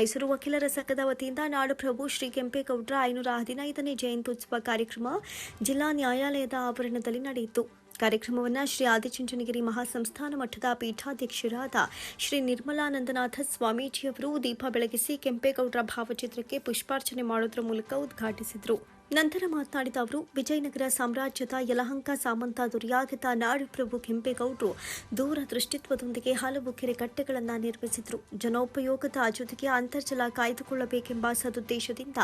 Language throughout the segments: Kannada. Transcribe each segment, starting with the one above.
ಮೈಸೂರು ವಕೀಲರ ಸಂಘದ ವತಿಯಿಂದ ನಾಡಪ್ರಭು ಶ್ರೀ ಕೆಂಪೇಗೌಡರ ಐನೂರ ಹದಿನೈದನೇ ಜಯಂತ್ಯುತ್ಸವ ಕಾರ್ಯಕ್ರಮ ಜಿಲ್ಲಾ ನ್ಯಾಯಾಲಯದ ಆವರಣದಲ್ಲಿ ನಡೆಯಿತು. ಕಾರ್ಯಕ್ರಮವನ್ನು ಶ್ರೀ ಆದಿಚುಂಚನಗಿರಿ ಮಹಾಸಂಸ್ಥಾನ ಮಠದ ಪೀಠಾಧ್ಯಕ್ಷರಾದ ಶ್ರೀ ನಿರ್ಮಲಾನಂದನಾಥ ಸ್ವಾಮೀಜಿಯವರು ದೀಪ ಬೆಳಗಿಸಿ ಕೆಂಪೇಗೌಡರ ಭಾವಚಿತ್ರಕ್ಕೆ ಪುಷ್ಪಾರ್ಚನೆ ಮಾಡೋದ್ರ ಮೂಲಕ ಉದ್ಘಾಟಿಸಿದರು. ನಂತರ ಮಾತನಾಡಿದ ಅವರು, ವಿಜಯನಗರ ಸಾಮ್ರಾಜ್ಯದ ಯಲಹಂಕ ಸಾಮಂತ ದುರ್ಯಾಗತ ನಾಡಪ್ರಭು ಕೆಂಪೇಗೌಡರು ದೂರದೃಷ್ಟಿತ್ವದೊಂದಿಗೆ ಹಲವು ಕೆರೆಕಟ್ಟೆಗಳನ್ನು ನಿರ್ಮಿಸಿದರು. ಜನೋಪಯೋಗದ ಜೊತೆಗೆ ಅಂತರ್ಜಲ ಕಾಯ್ದುಕೊಳ್ಳಬೇಕೆಂಬ ಸದುದ್ದೇಶದಿಂದ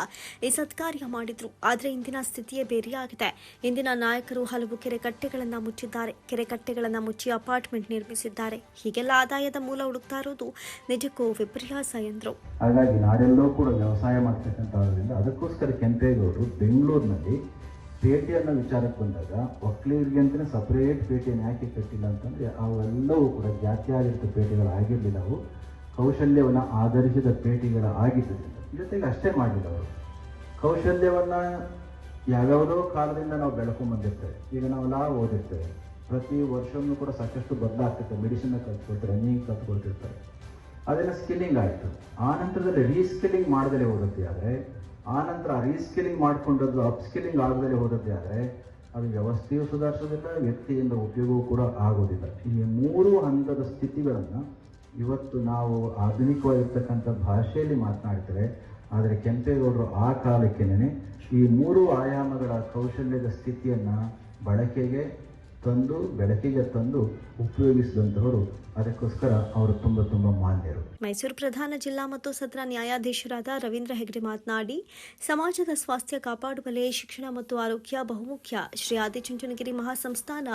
ಈ ಸತ್ಕಾರ್ಯ ಮಾಡಿದ್ರು. ಆದರೆ ಇಂದಿನ ಸ್ಥಿತಿಯೇ ಬೇರೆಯಾಗಿದೆ. ಇಂದಿನ ನಾಯಕರು ಹಲವು ಕೆರೆಕಟ್ಟೆಗಳನ್ನು ಮುಚ್ಚಿದ್ದಾರೆ. ಕೆರೆಕಟ್ಟೆಗಳನ್ನು ಮುಚ್ಚಿ ಅಪಾರ್ಟ್ಮೆಂಟ್ ನಿರ್ಮಿಸಿದ್ದಾರೆ. ಹೀಗೆಲ್ಲ ಆದಾಯದ ಮೂಲ ಹುಡುಕ್ತಾ ಇರೋದು ನಿಜಕ್ಕೂ ವಿಪರ್ಯಾಸ ಎಂದರು. ಹಾಗಾಗಿ ನಾಡೆಲ್ಲೋ ಕೂಡ ವ್ಯವಸಾಯ ಅದಕ್ಕೋಸ್ಕರ ಕೆಂಪೇಗೌಡರು ಬೆಂಗಳೂರಿನಲ್ಲಿ ಪೇಟೆಯನ್ನ ವಿಚಾರಕ್ಕೆ ಬಂದಾಗ ಒಕ್ಕಲಿಗರಿಗೆ ಅಂತಲೇ ಸಪ್ರೇಟ್ ಪೇಟೆಯನ್ನು ಯಾಕೆ ಕಟ್ಟಿಲ್ಲ ಅಂತಂದರೆ ಅವೆಲ್ಲವೂ ಕೂಡ ಜಾತ್ಯಾಧಾರಿತ ಪೇಟೆಗಳು ಆಗಿರಲಿಲ್ಲ. ಅವು ಕೌಶಲ್ಯವನ್ನು ಆಧರಿಸಿದ ಪೇಟೆಗಳ ಆಗಿದ್ದರಿಂದ ಜೊತೆಗೆ ಅಷ್ಟೇ ಮಾಡಿಲ್ಲ ಅವರು. ಕೌಶಲ್ಯವನ್ನು ಯಾವ್ಯಾವುದೋ ಕಾಲದಿಂದ ನಾವು ಬೆಳ್ಕೊಂಡ್ ಈಗ ಈಗ ನಾವೆಲ್ಲ ಓದಿರ್ತೇವೆ. ಪ್ರತಿ ವರ್ಷವೂ ಕೂಡ ಸಾಕಷ್ಟು ಬದಲಾಗ್ತಿರ್ತವೆ ಮೆಡಿಸಿನ್ ಕಲ್ತ್ಕೊಳ್ತಾರೆ ರನ್ನಿಂಗ್ ಕಲ್ತ್ಕೊಳ್ತಿರ್ತಾರೆ ಅದೆಲ್ಲ ಸ್ಕಿಲ್ಲಿಂಗ್ ಆಯಿತು. ಆ ನಂತರದಲ್ಲಿ ರೀಸ್ಕಿಲ್ಲಿಂಗ್ ಮಾಡದಲ್ಲೇ ಹೋಗುತ್ತೆ ಆದರೆ ಆ ನಂತರ ರೀಸ್ಕಿಲ್ಲಿಂಗ್ ಅಪ್ ಅಪ್ಸ್ಕಿಲ್ಲಿಂಗ್ ಆಗದಲ್ಲಿ ಹೋದದ್ದೇ ಆದರೆ, ಅದು ವ್ಯವಸ್ಥೆಯು ಸುಧಾರಿಸೋದಿಲ್ಲ, ವ್ಯಕ್ತಿಯಿಂದ ಉಪಯೋಗವೂ ಕೂಡ ಆಗೋದಿಲ್ಲ. ಈ ಮೂರು ಹಂತದ ಸ್ಥಿತಿಗಳನ್ನು ಇವತ್ತು ನಾವು ಆಧುನಿಕವಾಗಿರ್ತಕ್ಕಂಥ ಭಾಷೆಯಲ್ಲಿ ಮಾತನಾಡ್ತೇವೆ ಆದರೆ ಕೆಂಪೇಗೌಡರು ಆ ಕಾಲಕ್ಕೇನೆ ಈ ಮೂರು ಆಯಾಮಗಳ ಕೌಶಲ್ಯದ ಸ್ಥಿತಿಯನ್ನು ಬಳಕೆಗೆ ತಂದು, ಬೆಳಕಿಗೆ ತಂದು ಉಪಯೋಗಿಸಿದಂಥವರು ಅದಕ್ಕೋಸ್ಕರ ಅವರು ತುಂಬ ತುಂಬ ಮಾನ್ಯರು. ಮೈಸೂರು ಪ್ರಧಾನ ಜಿಲ್ಲಾ ಮತ್ತು ಸತ್ರ ನ್ಯಾಯಾಧೀಶರಾದ ರವೀಂದ್ರ ಹೆಗ್ಡೆ ಮಾತನಾಡಿ, ಸಮಾಜದ ಸ್ವಾಸ್ಥ್ಯ ಕಾಪಾಡುವಲ್ಲಿ ಶಿಕ್ಷಣ ಮತ್ತು ಆರೋಗ್ಯ ಬಹುಮುಖ್ಯ. ಶ್ರೀ ಆದಿಚುಂಚನಗಿರಿ ಮಹಾಸಂಸ್ಥಾನ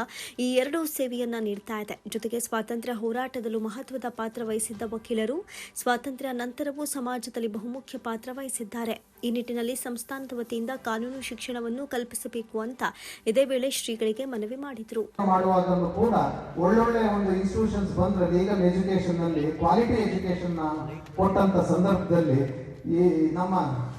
ಈ ಎರಡೂ ಸೇವೆಯನ್ನ ನೀಡ್ತಾ ಇದೆ. ಜೊತೆಗೆ ಸ್ವಾತಂತ್ರ್ಯ ಹೋರಾಟದಲ್ಲೂ ಮಹತ್ವದ ಪಾತ್ರ ವಹಿಸಿದ್ದ ವಕೀಲರು, ಸ್ವಾತಂತ್ರ್ಯ ನಂತರವೂ ಸಮಾಜದಲ್ಲಿ ಬಹುಮುಖ್ಯ ಪಾತ್ರ ವಹಿಸಿದ್ದಾರೆ. ಈ ನಿಟ್ಟಿನಲ್ಲಿ ಸಂಸ್ಥಾನದ ವತಿಯಿಂದ ಕಾನೂನು ಶಿಕ್ಷಣವನ್ನು ಕಲ್ಪಿಸಬೇಕು ಅಂತ ಇದೇ ವೇಳೆ ಶ್ರೀಗಳಿಗೆ ಮನವಿ ಮಾಡಿದರು. ಮಾಡುವಾಗಲೂ ಕೂಡ ಒಳ್ಳೊಳ್ಳೆ ಒಂದು ಇನ್ಸ್ಟಿಟ್ಯೂಷನ್ಸ್ ಬಂದ್ರೆ ಲೀಗಲ್ ಎಜುಕೇಶನ್ನಲ್ಲಿ ಕ್ವಾಲಿಟಿ ಎಜುಕೇಶನ್ ಕೊಟ್ಟಂತ ಸಂದರ್ಭದಲ್ಲಿ ಈ ನಮ್ಮ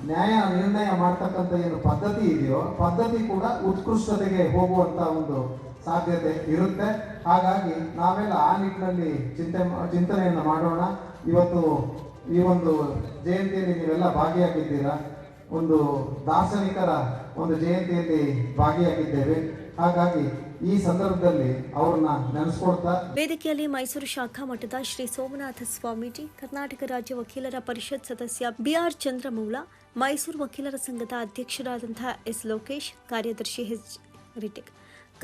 ನ್ಯಾಯ ನಿರ್ಣಯ ಮಾಡ್ತಕ್ಕಂಥ ಏನು ಪದ್ಧತಿ ಇದೆಯೋ, ಪದ್ಧತಿ ಕೂಡ ಉತ್ಕೃಷ್ಟತೆಗೆ ಹೋಗುವಂತ ಒಂದು ಸಾಧ್ಯತೆ ಇರುತ್ತೆ. ಹಾಗಾಗಿ ನಾವೆಲ್ಲ ಆ ನಿಟ್ಟಿನಲ್ಲಿ ಚಿಂತೆ ಚಿಂತನೆಯನ್ನು ಮಾಡೋಣ. ಇವತ್ತು ಈ ಒಂದು ಜಯಂತಿಯಲ್ಲಿ ನೀವೆಲ್ಲ ಭಾಗಿಯಾಗಿದ್ದೀರಾ? ಒಂದು ದಾರ್ಶನಿಕರ ಒಂದು ಜಯಂತಿಯಲ್ಲಿ ಭಾಗಿಯಾಗಿದ್ದೇವೆ. ಹಾಗಾಗಿ ಈ ಸಂದರ್ಭದಲ್ಲಿ ಅವ್ರನ್ನ ನೆನೆಸ್ಕೊಳ್ತಾ ವೇದಿಕೆಯಲ್ಲಿ ಮೈಸೂರು ಶಾಖಾ ಮಠದ ಶ್ರೀ ಸೋಮನಾಥ ಸ್ವಾಮೀಜಿ, ಕರ್ನಾಟಕ ರಾಜ್ಯ ವಕೀಲರ ಪರಿಷತ್ ಸದಸ್ಯ ಬಿಆರ್ ಚಂದ್ರಮೌಳ, ಮೈಸೂರು ವಕೀಲರ ಸಂಘದ ಅಧ್ಯಕ್ಷರಾದಂತಹ ಎಸ್ ಲೋಕೇಶ್, ಕಾರ್ಯದರ್ಶಿ ಎಚ್ ರಿಟಿಕ್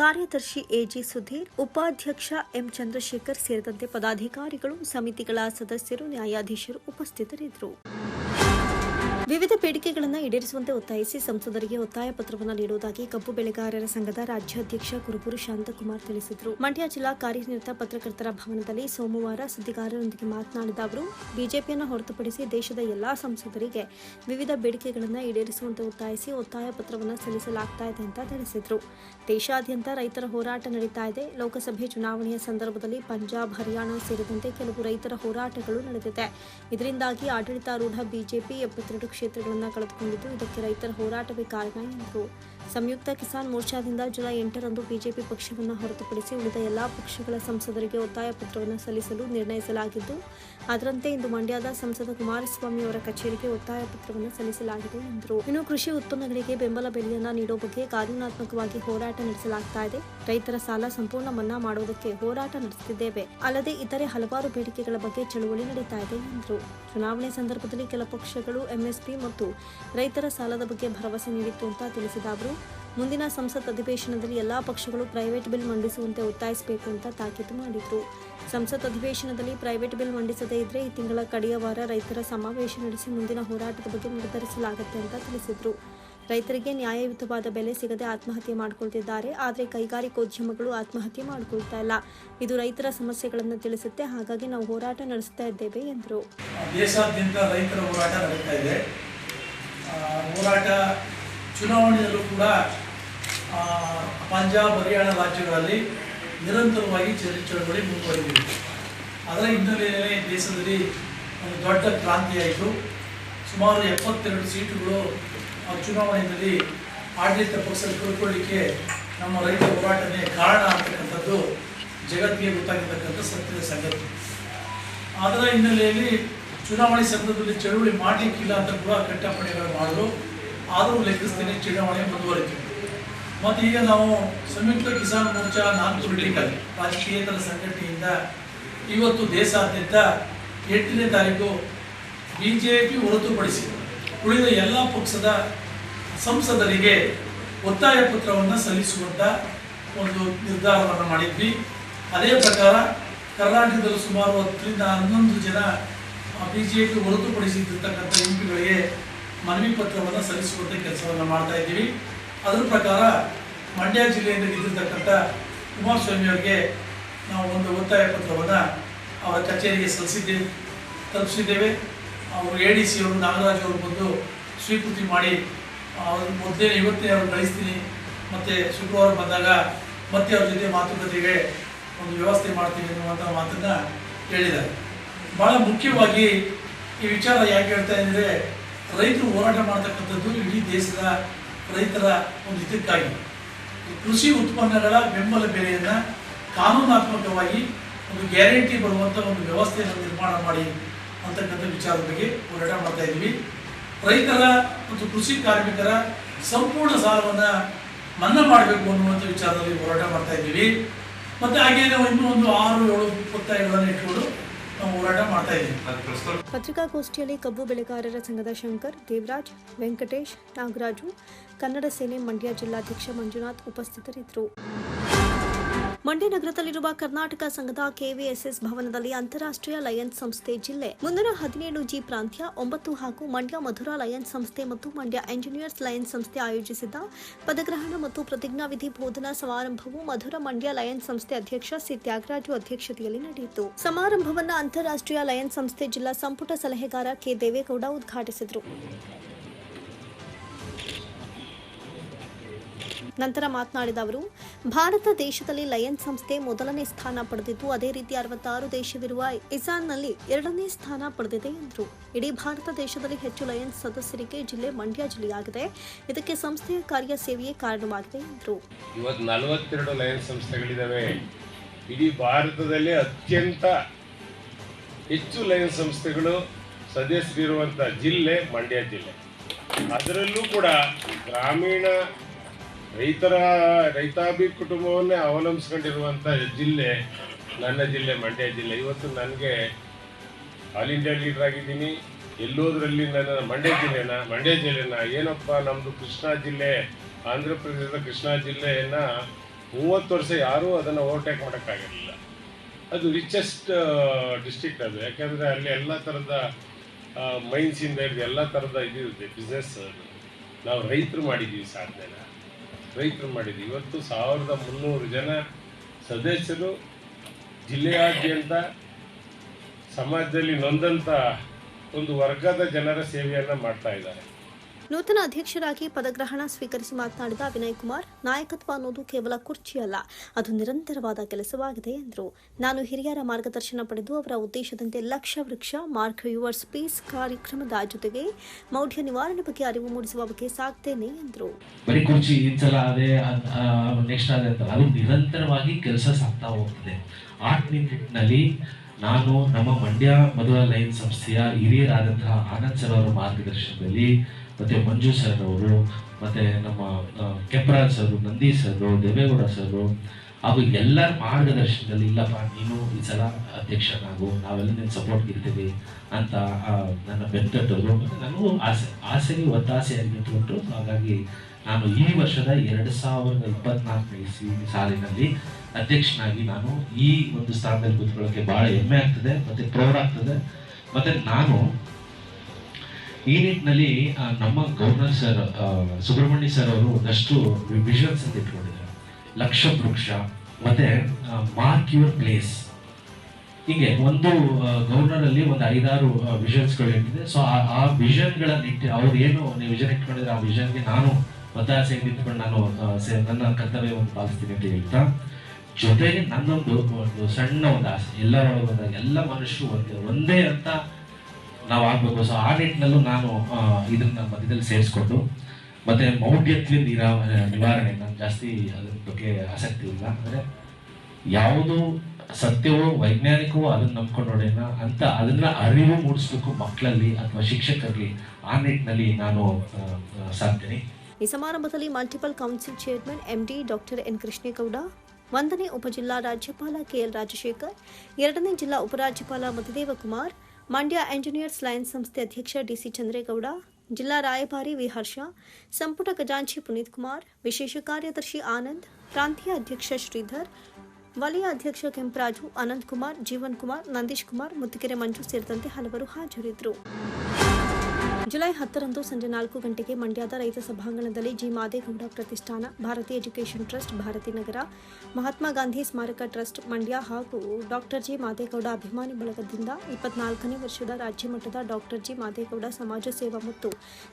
ಕಾರ್ಯದರ್ಶಿ ಎಜಿ ಸುಧೀರ್, ಉಪಾಧ್ಯಕ್ಷ ಎಂ ಚಂದ್ರಶೇಖರ್ ಸೇರಿದಂತೆ ಪದಾಧಿಕಾರಿಗಳು, ಸಮಿತಿಗಳ ಸದಸ್ಯರು, ನ್ಯಾಯಾಧೀಶರು ಉಪಸ್ಥಿತರಿದ್ದರು. ವಿವಿಧ ಬೇಡಿಕೆಗಳನ್ನು ಈಡೇರಿಸುವಂತೆ ಒತ್ತಾಯಿಸಿ ಸಂಸದರಿಗೆ ಒತ್ತಾಯ ಪತ್ರವನ್ನು ನೀಡುವುದಾಗಿ ಕಬ್ಬು ಬೆಳೆಗಾರರ ಸಂಘದ ರಾಜ್ಯಾಧ್ಯಕ್ಷ ಕುರುಬೂರು ಶಾಂತಕುಮಾರ್ ತಿಳಿಸಿದರು. ಮಂಡ್ಯ ಜಿಲ್ಲಾ ಕಾರ್ಯನಿರತ ಪತ್ರಕರ್ತರ ಭವನದಲ್ಲಿ ಸೋಮವಾರ ಸುದ್ದಿಗಾರರೊಂದಿಗೆ ಮಾತನಾಡಿದ ಅವರು, ಬಿಜೆಪಿಯನ್ನು ಹೊರತುಪಡಿಸಿ ದೇಶದ ಎಲ್ಲಾ ಸಂಸದರಿಗೆ ವಿವಿಧ ಬೇಡಿಕೆಗಳನ್ನು ಈಡೇರಿಸುವಂತೆ ಒತ್ತಾಯಿಸಿ ಒತ್ತಾಯ ಪತ್ರವನ್ನು ಸಲ್ಲಿಸಲಾಗ್ತಾ ಇದೆ ಅಂತ ತಿಳಿಸಿದರು. ದೇಶಾದ್ಯಂತ ರೈತರ ಹೋರಾಟ ನಡೀತಾ ಇದೆ. ಲೋಕಸಭೆ ಚುನಾವಣೆಯ ಸಂದರ್ಭದಲ್ಲಿ ಪಂಜಾಬ್, ಹರಿಯಾಣ ಸೇರಿದಂತೆ ಕೆಲವು ರೈತರ ಹೋರಾಟಗಳು ನಡೆದಿದೆ. ಇದರಿಂದಾಗಿ ಆಡಳಿತಾರೂಢ ಬಿಜೆಪಿ ಎಪ್ಪತ್ತೆರಡು ಕ್ಷೇತ್ರಗಳನ್ನು ಕಳೆದುಕೊಂಡಿದ್ದು ಇದಕ್ಕೆ ರೈತರ ಹೋರಾಟವೇ ಕಾರಣ ಎಂದರು ಸಂಯುಕ್ತ ಕಿಸಾನ್ ಮೋರ್ಚಾದಿಂದ ಜುಲೈ ಎಂಟರಂದು ಬಿಜೆಪಿ ಪಕ್ಷವನ್ನು ಹೊರತುಪಡಿಸಿ ಉಳಿದ ಎಲ್ಲಾ ಪಕ್ಷಗಳ ಸಂಸದರಿಗೆ ಒತ್ತಾಯ ಪತ್ರವನ್ನು ಸಲ್ಲಿಸಲು ನಿರ್ಣಯಿಸಲಾಗಿದ್ದು, ಅದರಂತೆ ಇಂದು ಮಂಡ್ಯದ ಸಂಸದ ಕುಮಾರಸ್ವಾಮಿ ಅವರ ಕಚೇರಿಗೆ ಒತ್ತಾಯ ಪತ್ರವನ್ನು ಸಲ್ಲಿಸಲಾಗಿದೆ ಎಂದರು. ಇನ್ನು ಕೃಷಿ ಉತ್ಪನ್ನಗಳಿಗೆ ಬೆಂಬಲ ಬೆಲೆಯನ್ನು ನೀಡುವ ಬಗ್ಗೆ ಕಾನೂನಾತ್ಮಕವಾಗಿ ಹೋರಾಟ ನಡೆಸಲಾಗ್ತಾ ಇದೆ. ರೈತರ ಸಾಲ ಸಂಪೂರ್ಣ ಮನ್ನಾ ಮಾಡುವುದಕ್ಕೆ ಹೋರಾಟ ನಡೆಸುತ್ತಿದ್ದೇವೆ. ಅಲ್ಲದೆ ಇತರೆ ಹಲವಾರು ಬೇಡಿಕೆಗಳ ಬಗ್ಗೆ ಚಳುವಳಿ ನಡೀತಾ ಇದೆ ಎಂದರು. ಚುನಾವಣೆ ಸಂದರ್ಭದಲ್ಲಿ ಕೆಲ ಪಕ್ಷಗಳು, ಎಂಎಸ್ಪಿ ಮತ್ತು ರೈತರ ಸಾಲದ ಬಗ್ಗೆ ಭರವಸೆ ನೀಡಿತ್ತು ಅಂತ ತಿಳಿಸಿದ ಅವರು ಮುಂದಿನ ಸಂಸತ್ ಅಧಿವೇಶನದಲ್ಲಿ ಎಲ್ಲಾ ಪಕ್ಷಗಳು ಪ್ರೈವೇಟ್ ಬಿಲ್ ಮಂಡಿಸುವಂತೆ ಒತ್ತಾಯಿಸಬೇಕು ಅಂತ ತಾಕೀತು ಮಾಡಿದರು. ಸಂಸತ್ ಅಧಿವೇಶನದಲ್ಲಿ ಪ್ರೈವೇಟ್ ಬಿಲ್ ಮಂಡಿಸದೇ ಇದ್ರೆ ಈ ತಿಂಗಳ ಕಡೆಯ ವಾರ ರೈತರ ಸಮಾವೇಶ ನಡೆಸಿ ಮುಂದಿನ ಹೋರಾಟದ ಬಗ್ಗೆ ನಿರ್ಧರಿಸಲಾಗುತ್ತೆ ಅಂತ ತಿಳಿಸಿದರು. ರೈತರಿಗೆ ನ್ಯಾಯಯುತವಾದ ಬೆಲೆ ಸಿಗದೆ ಆತ್ಮಹತ್ಯೆ ಮಾಡಿಕೊಳ್ತಿದ್ದಾರೆ. ಆದರೆ ಕೈಗಾರಿಕೋದ್ಯಮಗಳು ಆತ್ಮಹತ್ಯೆ ಮಾಡಿಕೊಳ್ತಾ ಇಲ್ಲ. ಇದು ರೈತರ ಸಮಸ್ಯೆಗಳನ್ನು ತಿಳಿಸುತ್ತೆ. ಹಾಗಾಗಿ ನಾವು ಹೋರಾಟ ನಡೆಸ್ತಾ ಇದ್ದೇವೆ ಎಂದರು. ದೇಶಾದ್ಯಂತ ರೈತರ ಹೋರಾಟ ನಡೀತಾ ಇದೆ. ಹೋರಾಟ ಚುನಾವಣೆಯಲ್ಲೂ ಕೂಡ ಪಂಜಾಬ್ ಹರಿಯಾಣ ರಾಜ್ಯಗಳಲ್ಲಿ ನಿರಂತರವಾಗಿ ಚಳಿ ಚಳವಳಿ ಮುಂದುವರೆದಿದೆ ಅದರ ಹಿನ್ನೆಲೆಯಲ್ಲಿ ದೇಶದಲ್ಲಿ ಒಂದು ದೊಡ್ಡ ಕ್ರಾಂತಿಯಾಯಿತು ಸುಮಾರು ಎಪ್ಪತ್ತೆರಡು ಸೀಟುಗಳು ಚುನಾವಣೆಯಲ್ಲಿ ಆಡಳಿತ ಪಕ್ಷ ಕಳ್ಕೊಳ್ಳಿಕ್ಕೆ ನಮ್ಮ ರೈತ ಹೋರಾಟನೇ ಕಾರಣ ಅಂತಕ್ಕಂಥದ್ದು ಜಗತ್ತಿಗೆ ಗೊತ್ತಾಗಿರ್ತಕ್ಕಂಥ ಸತ್ಯದ ಸಂಗತಿ. ಅದರ ಹಿನ್ನೆಲೆಯಲ್ಲಿ ಚುನಾವಣೆ ಸಂದರ್ಭದಲ್ಲಿ ಚಳುವಳಿ ಮಾಡಲಿಕ್ಕಿಲ್ಲ ಅಂತ ಕೂಡ ಕಟ್ಟಪ್ಪಣೆಗಳು ಮಾಡಿದ್ರು. ಆದರೂ ಲೆಕ್ಕಿಸ್ತೀನಿ, ಚುನಾವಣೆ ಮುಂದುವರಿತು. ಮತ್ತು ಈಗ ನಾವು ಸಂಯುಕ್ತ ಕಿಸಾನ್ ಮೋರ್ಚಾ ನಾಲ್ಕು ಕ್ರಿಟಿಕಲ್ ರಾಜಕೀಯೇತರ ಸಂಘಟನೆಯಿಂದ ಇವತ್ತು ದೇಶಾದ್ಯಂತ ಎಂಟನೇ ತಾರೀಕು ಬಿ ಜೆ ಪಿ ಹೊರತುಪಡಿಸಿ ಉಳಿದ ಎಲ್ಲ ಪಕ್ಷದ ಸಂಸದರಿಗೆ ಒತ್ತಾಯ ಪತ್ರವನ್ನು ಸಲ್ಲಿಸುವಂಥ ಒಂದು ನಿರ್ಧಾರವನ್ನು ಮಾಡಿದ್ವಿ. ಅದೇ ಪ್ರಕಾರ ಕರ್ನಾಟಕದಲ್ಲಿ ಸುಮಾರು ಹತ್ತರಿಂದ ಹನ್ನೊಂದು ಜನ ಬಿ ಜೆ ಪಿ ಹೊರತುಪಡಿಸಿರ್ತಕ್ಕಂಥ ಎಂ ಪಿಗಳಿಗೆ ಮನವಿ ಪತ್ರವನ್ನು ಸಲ್ಲಿಸುವಂಥ ಕೆಲಸವನ್ನು ಮಾಡ್ತಾ ಇದ್ದೀವಿ. ಅದರ ಪ್ರಕಾರ ಮಂಡ್ಯ ಜಿಲ್ಲೆಯಿಂದ ಗೆದ್ದಿರ್ತಕ್ಕಂಥ ಕುಮಾರಸ್ವಾಮಿ ಅವರಿಗೆ ನಾವು ಒಂದು ಒತ್ತಾಯ ಪತ್ರವನ್ನು ಅವರ ಕಚೇರಿಗೆ ಸಲ್ಲಿಸಿದ್ದೇವೆ ತಲುಪಿಸಿದ್ದೇವೆ. ಅವರು ಎ ಡಿ ಸಿ ಅವರು, ನಾಗರಾಜ್ ಅವರು ಬಂದು ಸ್ವೀಕೃತಿ ಮಾಡಿ ಅವ್ರ ಮೊದಲೇ ಇವತ್ತೇ ಅವ್ರು ಕಳಿಸ್ತೀನಿ. ಮತ್ತು ಶುಕ್ರವಾರ ಬಂದಾಗ ಮತ್ತೆ ಅವ್ರ ಜೊತೆ ಮಾತುಕತೆಗೆ ಒಂದು ವ್ಯವಸ್ಥೆ ಮಾಡ್ತೀವಿ ಅನ್ನುವಂಥ ಮಾತನ್ನು ಹೇಳಿದ್ದಾರೆ. ಭಾಳ ಮುಖ್ಯವಾಗಿ ಈ ವಿಚಾರ ಯಾಕೆ ಹೇಳ್ತಾ ಇದ್ದಾರೆ ರೈತರು ಹೋರಾಟ ಮಾಡ್ತಕ್ಕಂಥದ್ದು ಇಡೀ ದೇಶದ ರೈತರ ಒಂದು ಹಿತಕ್ಕಾಗಿ. ಕೃಷಿ ಉತ್ಪನ್ನಗಳ ಬೆಂಬಲ ಬೆಲೆಯನ್ನು ಕಾನೂನಾತ್ಮಕವಾಗಿ ಒಂದು ಗ್ಯಾರಂಟಿ ಬರುವಂಥ ಒಂದು ವ್ಯವಸ್ಥೆಯನ್ನು ನಿರ್ಮಾಣ ಮಾಡಿ ಅಂತಕ್ಕಂಥ ವಿಚಾರದ ಬಗ್ಗೆ ಹೋರಾಟ ಮಾಡ್ತಾ ಇದ್ದೀವಿ. ರೈತರ ಮತ್ತು ಕೃಷಿ ಕಾರ್ಮಿಕರ ಸಂಪೂರ್ಣ ಸಾಲವನ್ನು ಮನ್ನಾ ಮಾಡಬೇಕು ಅನ್ನುವಂಥ ವಿಚಾರದಲ್ಲಿ ಹೋರಾಟ ಮಾಡ್ತಾ ಇದ್ದೀವಿ. ಮತ್ತು ಹಾಗೆ ನಾವು ಇನ್ನೂ ಒಂದು ಆರು ಏಳು ಒತ್ತಾಯಗಳನ್ನು ಇಟ್ಕೊಂಡು ನಾವು ಹೋರಾಟ ಮಾಡ್ತಾ ಇದ್ದೀವಿ ಪತ್ರಿಕಾಗೋಷ್ಠಿಯಲ್ಲಿ ಕಬ್ಬು ಬೆಳೆಗಾರರ ಸಂಘದ ಶಂಕರ್ ದೇವರಾಜ್ ವೆಂಕಟೇಶ್ ನಾಗರಾಜು ಕನ್ನಡ ಸೇನೆ ಮಂಡ್ಯ ಜಿಲ್ಲಾಧ್ಯಕ್ಷ ಮಂಜುನಾಥ್ ಉಪಸ್ಥಿತರಿದ್ದರು. ಮಂಡ್ಯ ನಗರದಲ್ಲಿರುವ ಕರ್ನಾಟಕ ಸಂಘದ ಕೆವಿಎಸ್ಎಸ್ ಭವನದಲ್ಲಿ ಅಂತಾರಾಷ್ಟ್ರೀಯ ಲಯನ್ಸ್ ಸಂಸ್ಥೆ ಜಿಲ್ಲೆ, ಮುಂದಿನ ಹದಿನೇಳು ಜಿ ಪ್ರಾಂತ್ಯ, ಒಂಬತ್ತು ಹಾಗೂ ಮಂಡ್ಯ ಮಧುರಾ ಲಯನ್ಸ್ ಸಂಸ್ಥೆ ಮತ್ತು ಮಂಡ್ಯ ಎಂಜಿನಿಯರ್ಸ್ ಲಯನ್ಸ್ ಸಂಸ್ಥೆ ಆಯೋಜಿಸಿದ್ದ ಪದಗ್ರಹಣ ಮತ್ತು ಪ್ರತಿಜ್ಞಾವಿಧಿ ಬೋಧನಾ ಸಮಾರಂಭವು ಮಧುರ ಮಂಡ್ಯ ಲಯನ್ಸ್ ಸಂಸ್ಥೆ ಅಧ್ಯಕ್ಷ ಸಿ. ತ್ಯಾಗರಾಜು ಅಧ್ಯಕ್ಷತೆಯಲ್ಲಿ ನಡೆಯಿತು. ಸಮಾರಂಭವನ್ನು ಅಂತಾರಾಷ್ಟ್ರೀಯ ಲಯನ್ಸ್ ಸಂಸ್ಥೆ ಜಿಲ್ಲಾ ಸಂಪುಟ ಸಲಹೆಗಾರ ಕೆ. ದೇವೇಗೌಡ ಉದ್ಘಾಟಿಸಿದರು. ನಂತರ ಮಾತನಾಡಿದ ಅವರು, ಭಾರತ ದೇಶದಲ್ಲಿ ಲಯನ್ ಸಂಸ್ಥೆ ಮೊದಲನೇ ಸ್ಥಾನ ಪಡೆದಿದ್ದು, ಅದೇ ರೀತಿ ಅರವತ್ತಾರು ದೇಶವಿರುವ ಇಸಾನ್ನಲ್ಲಿ ಎರಡನೇ ಸ್ಥಾನ ಪಡೆದಿದೆ ಎಂದರು. ಇಡೀ ಭಾರತ ದೇಶದಲ್ಲಿ ಹೆಚ್ಚು ಲಯನ್ಸ್ ಸದಸ್ಯರಿಗೆ ಜಿಲ್ಲೆ ಮಂಡ್ಯ ಜಿಲ್ಲೆಯಾಗಿದೆ. ಇದಕ್ಕೆ ಸಂಸ್ಥೆಯ ಕಾರ್ಯ ಸೇವೆಯೇ ಕಾರಣವಾಗಿದೆ ಎಂದರು. ನಲವತ್ತೆರಡು ಲಯನ್ಸ್ ಸಂಸ್ಥೆಗಳಿದ್ದಾವೆ ಇಡೀ ಭಾರತದಲ್ಲಿ ಅತ್ಯಂತ ಹೆಚ್ಚು ಲಯನ್ ಸಂಸ್ಥೆಗಳು ಸದಸ್ಯರಿರುವಂಥ ಜಿಲ್ಲೆ ಮಂಡ್ಯ ಜಿಲ್ಲೆ. ಅದರಲ್ಲೂ ಕೂಡ ಗ್ರಾಮೀಣ ರೈತರ ರೈತಾಭಿ ಕುಟುಂಬವನ್ನೇ ಅವಲಂಬಿಸ್ಕೊಂಡಿರುವಂಥ ಜಿಲ್ಲೆ, ನನ್ನ ಜಿಲ್ಲೆ, ಮಂಡ್ಯ ಜಿಲ್ಲೆ. ಇವತ್ತು ನನಗೆ ಆಲ್ ಇಂಡಿಯಾ ಲೀಡರ್ ಆಗಿದ್ದೀನಿ. ಎಲ್ಲೋದ್ರಲ್ಲಿ ನನ್ನ ಮಂಡ್ಯ ಜಿಲ್ಲೆನ ಮಂಡ್ಯ ಜಿಲ್ಲೆನ, ಏನಪ್ಪ ನಮ್ಮದು ಕೃಷ್ಣಾ ಜಿಲ್ಲೆ, ಆಂಧ್ರ ಪ್ರದೇಶದ ಕೃಷ್ಣಾ ಜಿಲ್ಲೆಯನ್ನು ಮೂವತ್ತು ವರ್ಷ ಯಾರೂ ಅದನ್ನು ಓವರ್ಟೇಕ್ ಮಾಡೋಕ್ಕಾಗಿರಲಿಲ್ಲ. ಅದು ರಿಚೆಸ್ಟ್ ಡಿಸ್ಟ್ರಿಕ್ಟ್ ಅದು. ಯಾಕೆಂದರೆ ಅಲ್ಲಿ ಎಲ್ಲ ಥರದ ಮೈನ್ಸಿಂದ ಹಿಡಿದು ಎಲ್ಲ ಥರದ ಇದಿರುತ್ತೆ ಬಿಸ್ನೆಸ್ ಅದು. ನಾವು ರೈತರು ಮಾಡಿದ್ದೀವಿ ಸಾಧನೆನ. ರೈತರು ಮಾಡಿದ್ದೀವಿ ಇವತ್ತು ಸಾವಿರದ ಮುನ್ನೂರು ಜನ ಸದಸ್ಯರು ಜಿಲ್ಲೆಯಾದ್ಯಂತ ಸಮಾಜದಲ್ಲಿ ನೊಂದಂಥ ಒಂದು ವರ್ಗದ ಜನರ ಸೇವೆಯನ್ನು ಮಾಡ್ತಾ ಇದ್ದಾರೆ. ನೂತನ ಅಧ್ಯಕ್ಷರಾಗಿ ಪದಗ್ರಹಣ ಸ್ವೀಕರಿಸಿ ಮಾತನಾಡಿದ ವಿನಯ್ ಕುಮಾರ್, ನಾಯಕತ್ವ ಅನ್ನೋದು ಕೇವಲ ಕುರ್ಚಿಯಲ್ಲ, ಅದು ನಿರಂತರವಾದ ಕೆಲಸವಾಗಿದೆ ಎಂದರು. ನಾನು ಹಿರಿಯರ ಮಾರ್ಗದರ್ಶನ ಪಡೆದು ಅವರ ಉದ್ದೇಶದಂತೆ ಲಕ್ಷ ವೃಕ್ಷ, ಮಾರ್ಕ್ ಯುವರ್ಸ್ ಪೀಸ್ ಕಾರ್ಯಕ್ರಮದ ಜೊತೆಗೆ ಮೌಢ್ಯ ನಿವಾರಣೆ ಬಗ್ಗೆ ಅರಿವು ಮೂಡಿಸುವ ಬಗ್ಗೆ ಸಾಕ್ತೇನೆ ಎಂದರು. ಬರೀ ಕುರ್ಚಿ ನಿರಂತರವಾಗಿ ಕೆಲಸ ಹೋಗ್ತದೆ. ನಾನು ನಮ್ಮ ಮಂಡ್ಯ ಮಧುರ ಲೈನ್ ಸಂಸ್ಥೆಯ ಹಿರಿಯರಾದಂತಹ ಆನಂದ್ ಸರ್ ಅವರ ಮಾರ್ಗದರ್ಶನದಲ್ಲಿ ಮತ್ತೆ ಮಂಜು ಸರ್ ಅವರು, ಮತ್ತೆ ನಮ್ಮ Kemparaj sir Nandi sir Deve Gowda sir ಹಾಗೂ ಎಲ್ಲರ ಮಾರ್ಗದರ್ಶನದಲ್ಲಿ, ಇಲ್ಲಪ್ಪ, ನೀನು ಈ ಸಲ ಅಧ್ಯಕ್ಷನಾಗು, ನಾವೆಲ್ಲ ನಿನ್ನ ಸಪೋರ್ಟ್ ಇರ್ತೀವಿ ಅಂತ ನನ್ನ ಬೆಂತಟ್ಟರು. ನನಗೂ ಆಸೆ, ಆಸೆಗೆ ಒತ್ತಾಸೆಯಾಗಿ ಕೊಟ್ಟರು ಹಾಗಾಗಿ ನಾನು ಈ ವರ್ಷದ ಎರಡು ಸಾವಿರದ ಇಪ್ಪತ್ನಾಲ್ಕನೇ ಇಸ್ವಿ ಸಾಲಿನಲ್ಲಿ ಅಧ್ಯಕ್ಷನಾಗಿ ನಾನು ಈ ಒಂದು ಸ್ಥಾನದಲ್ಲಿ ಕೂತ್ಕೊಳ್ಳೋಕ್ಕೆ ಬಹಳ ಹೆಮ್ಮೆ ಆಗ್ತದೆ, ಮತ್ತೆ ಪ್ರೌಢ ಆಗ್ತದೆ. ಮತ್ತೆ ನಾನು ಈ ನಿಟ್ಟಿನಲ್ಲಿ ನಮ್ಮ ಗವರ್ನರ್ ಸರ್ ಸುಬ್ರಹ್ಮಣ್ಯ ಸರ್ ಅವರು ಒಂದಷ್ಟು ವಿಷನ್ಸ್ ಅಂತ ಇಟ್ಕೊಂಡಿದ್ದಾರೆ. ಲಕ್ಷ ವೃಕ್ಷ, ಮತ್ತೆ ಮಾರ್ಕ್ ಯುವರ್ ಪ್ಲೇಸ್. ಹೀಗೆ ಒಂದು ಗವರ್ನರ್ ಅಲ್ಲಿ ಒಂದು ಐದಾರು ವಿಷನ್ಸ್ಗಳು ಇಟ್ಟಿದೆ ಸೊ ಆ ವಿಷನ್ಗಳ ನಿಟ್ಟಿ, ಅವ್ರು ಏನು ವಿಷನ್ ಇಟ್ಕೊಂಡಿದ್ರೆ ಆ ವಿಷನ್ಗೆ ನಾನು ಒತ್ತಾಸೆಗೆ ನಿಂತ್ಕೊಂಡು ನಾನು ನನ್ನ ಕರ್ತವ್ಯವನ್ನು ಪಾಲಿಸ್ತೀನಿ ಅಂತ ಹೇಳ್ತಾ, ಜೊತೆಗೆ ನನ್ನೊಂದು, ಒಂದು ಸಣ್ಣ ಒಂದು ಆಸೆ ಎಲ್ಲರೊಳಗೆ ಬಂದಾಗ ಎಲ್ಲ ಮನುಷ್ಯರು ಒಂದೇ ಒಂದೇ ಅಂತ ನಾವು ಆಗ್ಬೇಕು. ಸೊ ಆ ನಿಟ್ಟಿನಲ್ಲೂ ನಾನು ಇದನ್ನ ಮಧ್ಯದಲ್ಲಿ ಸೇರಿಸ್ಕೊಂಡು ಮತ್ತೆ ಮೌಢ್ಯತ್ವ ನಿರಾ ನಿವಾರಣೆ ನಾನು ಜಾಸ್ತಿ ಅದ್ರ ಬಗ್ಗೆ ಆಸಕ್ತಿ ಇಲ್ಲ. ಅಂದರೆ ಯಾವುದು ಸತ್ಯವೋ ವೈಜ್ಞಾನಿಕವೋ ಅದನ್ನ ನಂಬ್ಕೊಂಡು ನೋಡೋಣ ಅಂತ ಅದನ್ನ ಅರಿವು ಮೂಡಿಸ್ಬೇಕು ಮಕ್ಕಳಲ್ಲಿ ಅಥವಾ ಶಿಕ್ಷಕರಲ್ಲಿ ಆ ನಿಟ್ಟಿನಲ್ಲಿ ನಾನು ಆ, ಈ ಸಮಾರಂಭದಲ್ಲಿ multiple council chairman MD doctor N Krishnegowda ಒಂದನೇ ಉಪಜಿಲ್ಲಾ ರಾಜ್ಯಪಾಲ ಕೆಎಲ್ ರಾಜಶೇಖರ್ ಎರಡನೇ ಜಿಲ್ಲಾ ಉಪರಾಜ್ಯಪಾಲ ಮಧುದೇವ ಕುಮಾರ್ ಮಂಡ್ಯ ಎಂಜಿನಿಯರ್ಸ್ ಲಯನ್ಸ್ ಸಂಸ್ಥೆ ಅಧ್ಯಕ್ಷ ಡಿಸಿ ಚಂದ್ರೇಗೌಡ ಜಿಲ್ಲಾ ರಾಯಭಾರಿ ವಿ ಹರ್ಷ ಸಂಪುಟ ಖಜಾಂಚಿ ಪುನೀತ್ ಕುಮಾರ್ ವಿಶೇಷ ಕಾರ್ಯದರ್ಶಿ ಆನಂದ್ ಪ್ರಾಂತೀಯ ಅಧ್ಯಕ್ಷ ಶ್ರೀಧರ್ ವಲಯ ಅಧ್ಯಕ್ಷ ಕೆಂಪರಾಜು ಅನಂತ್ ಕುಮಾರ್ ಜೀವನ್ ಕುಮಾರ್ ನಂದೀಶ್ ಕುಮಾರ್ ಮುತ್ತಿಗೆರೆ ಮಂಜು ಸೇರಿದಂತೆ ಹಲವರು ಹಾಜರಿದ್ದರು ಜುಲೈ ಹತ್ತರಂದು ಸಂಜೆ ನಾಲ್ಕು ಗಂಟೆಗೆ ಮಂಡ್ಯದ ರೈತ ಸಭಾಂಗಣದಲ್ಲಿ ಜಿ ಮಾದೇಗೌಡ ಪ್ರತಿಷ್ಠಾನ, ಭಾರತಿ ಎಜುಕೇಷನ್ ಟ್ರಸ್ಟ್, ಭಾರತಿ ನಗರ, ಮಹಾತ್ಮ ಗಾಂಧಿ ಸ್ಮಾರಕ ಟ್ರಸ್ಟ್, ಮಂಡ್ಯ ಹಾಗೂ ಡಾಕ್ಟರ್ ಜಿ ಮಾದೇಗೌಡ ಅಭಿಮಾನಿ ಬಳಗದಿಂದ ಇಪ್ಪತ್ನಾಲ್ಕನೇ ವರ್ಷದ ರಾಜ್ಯ ಮಟ್ಟದ ಡಾಕ್ಟರ್ ಜಿ ಮಾದೇಗೌಡ ಸಮಾಜ ಸೇವಾ ಮತ್ತು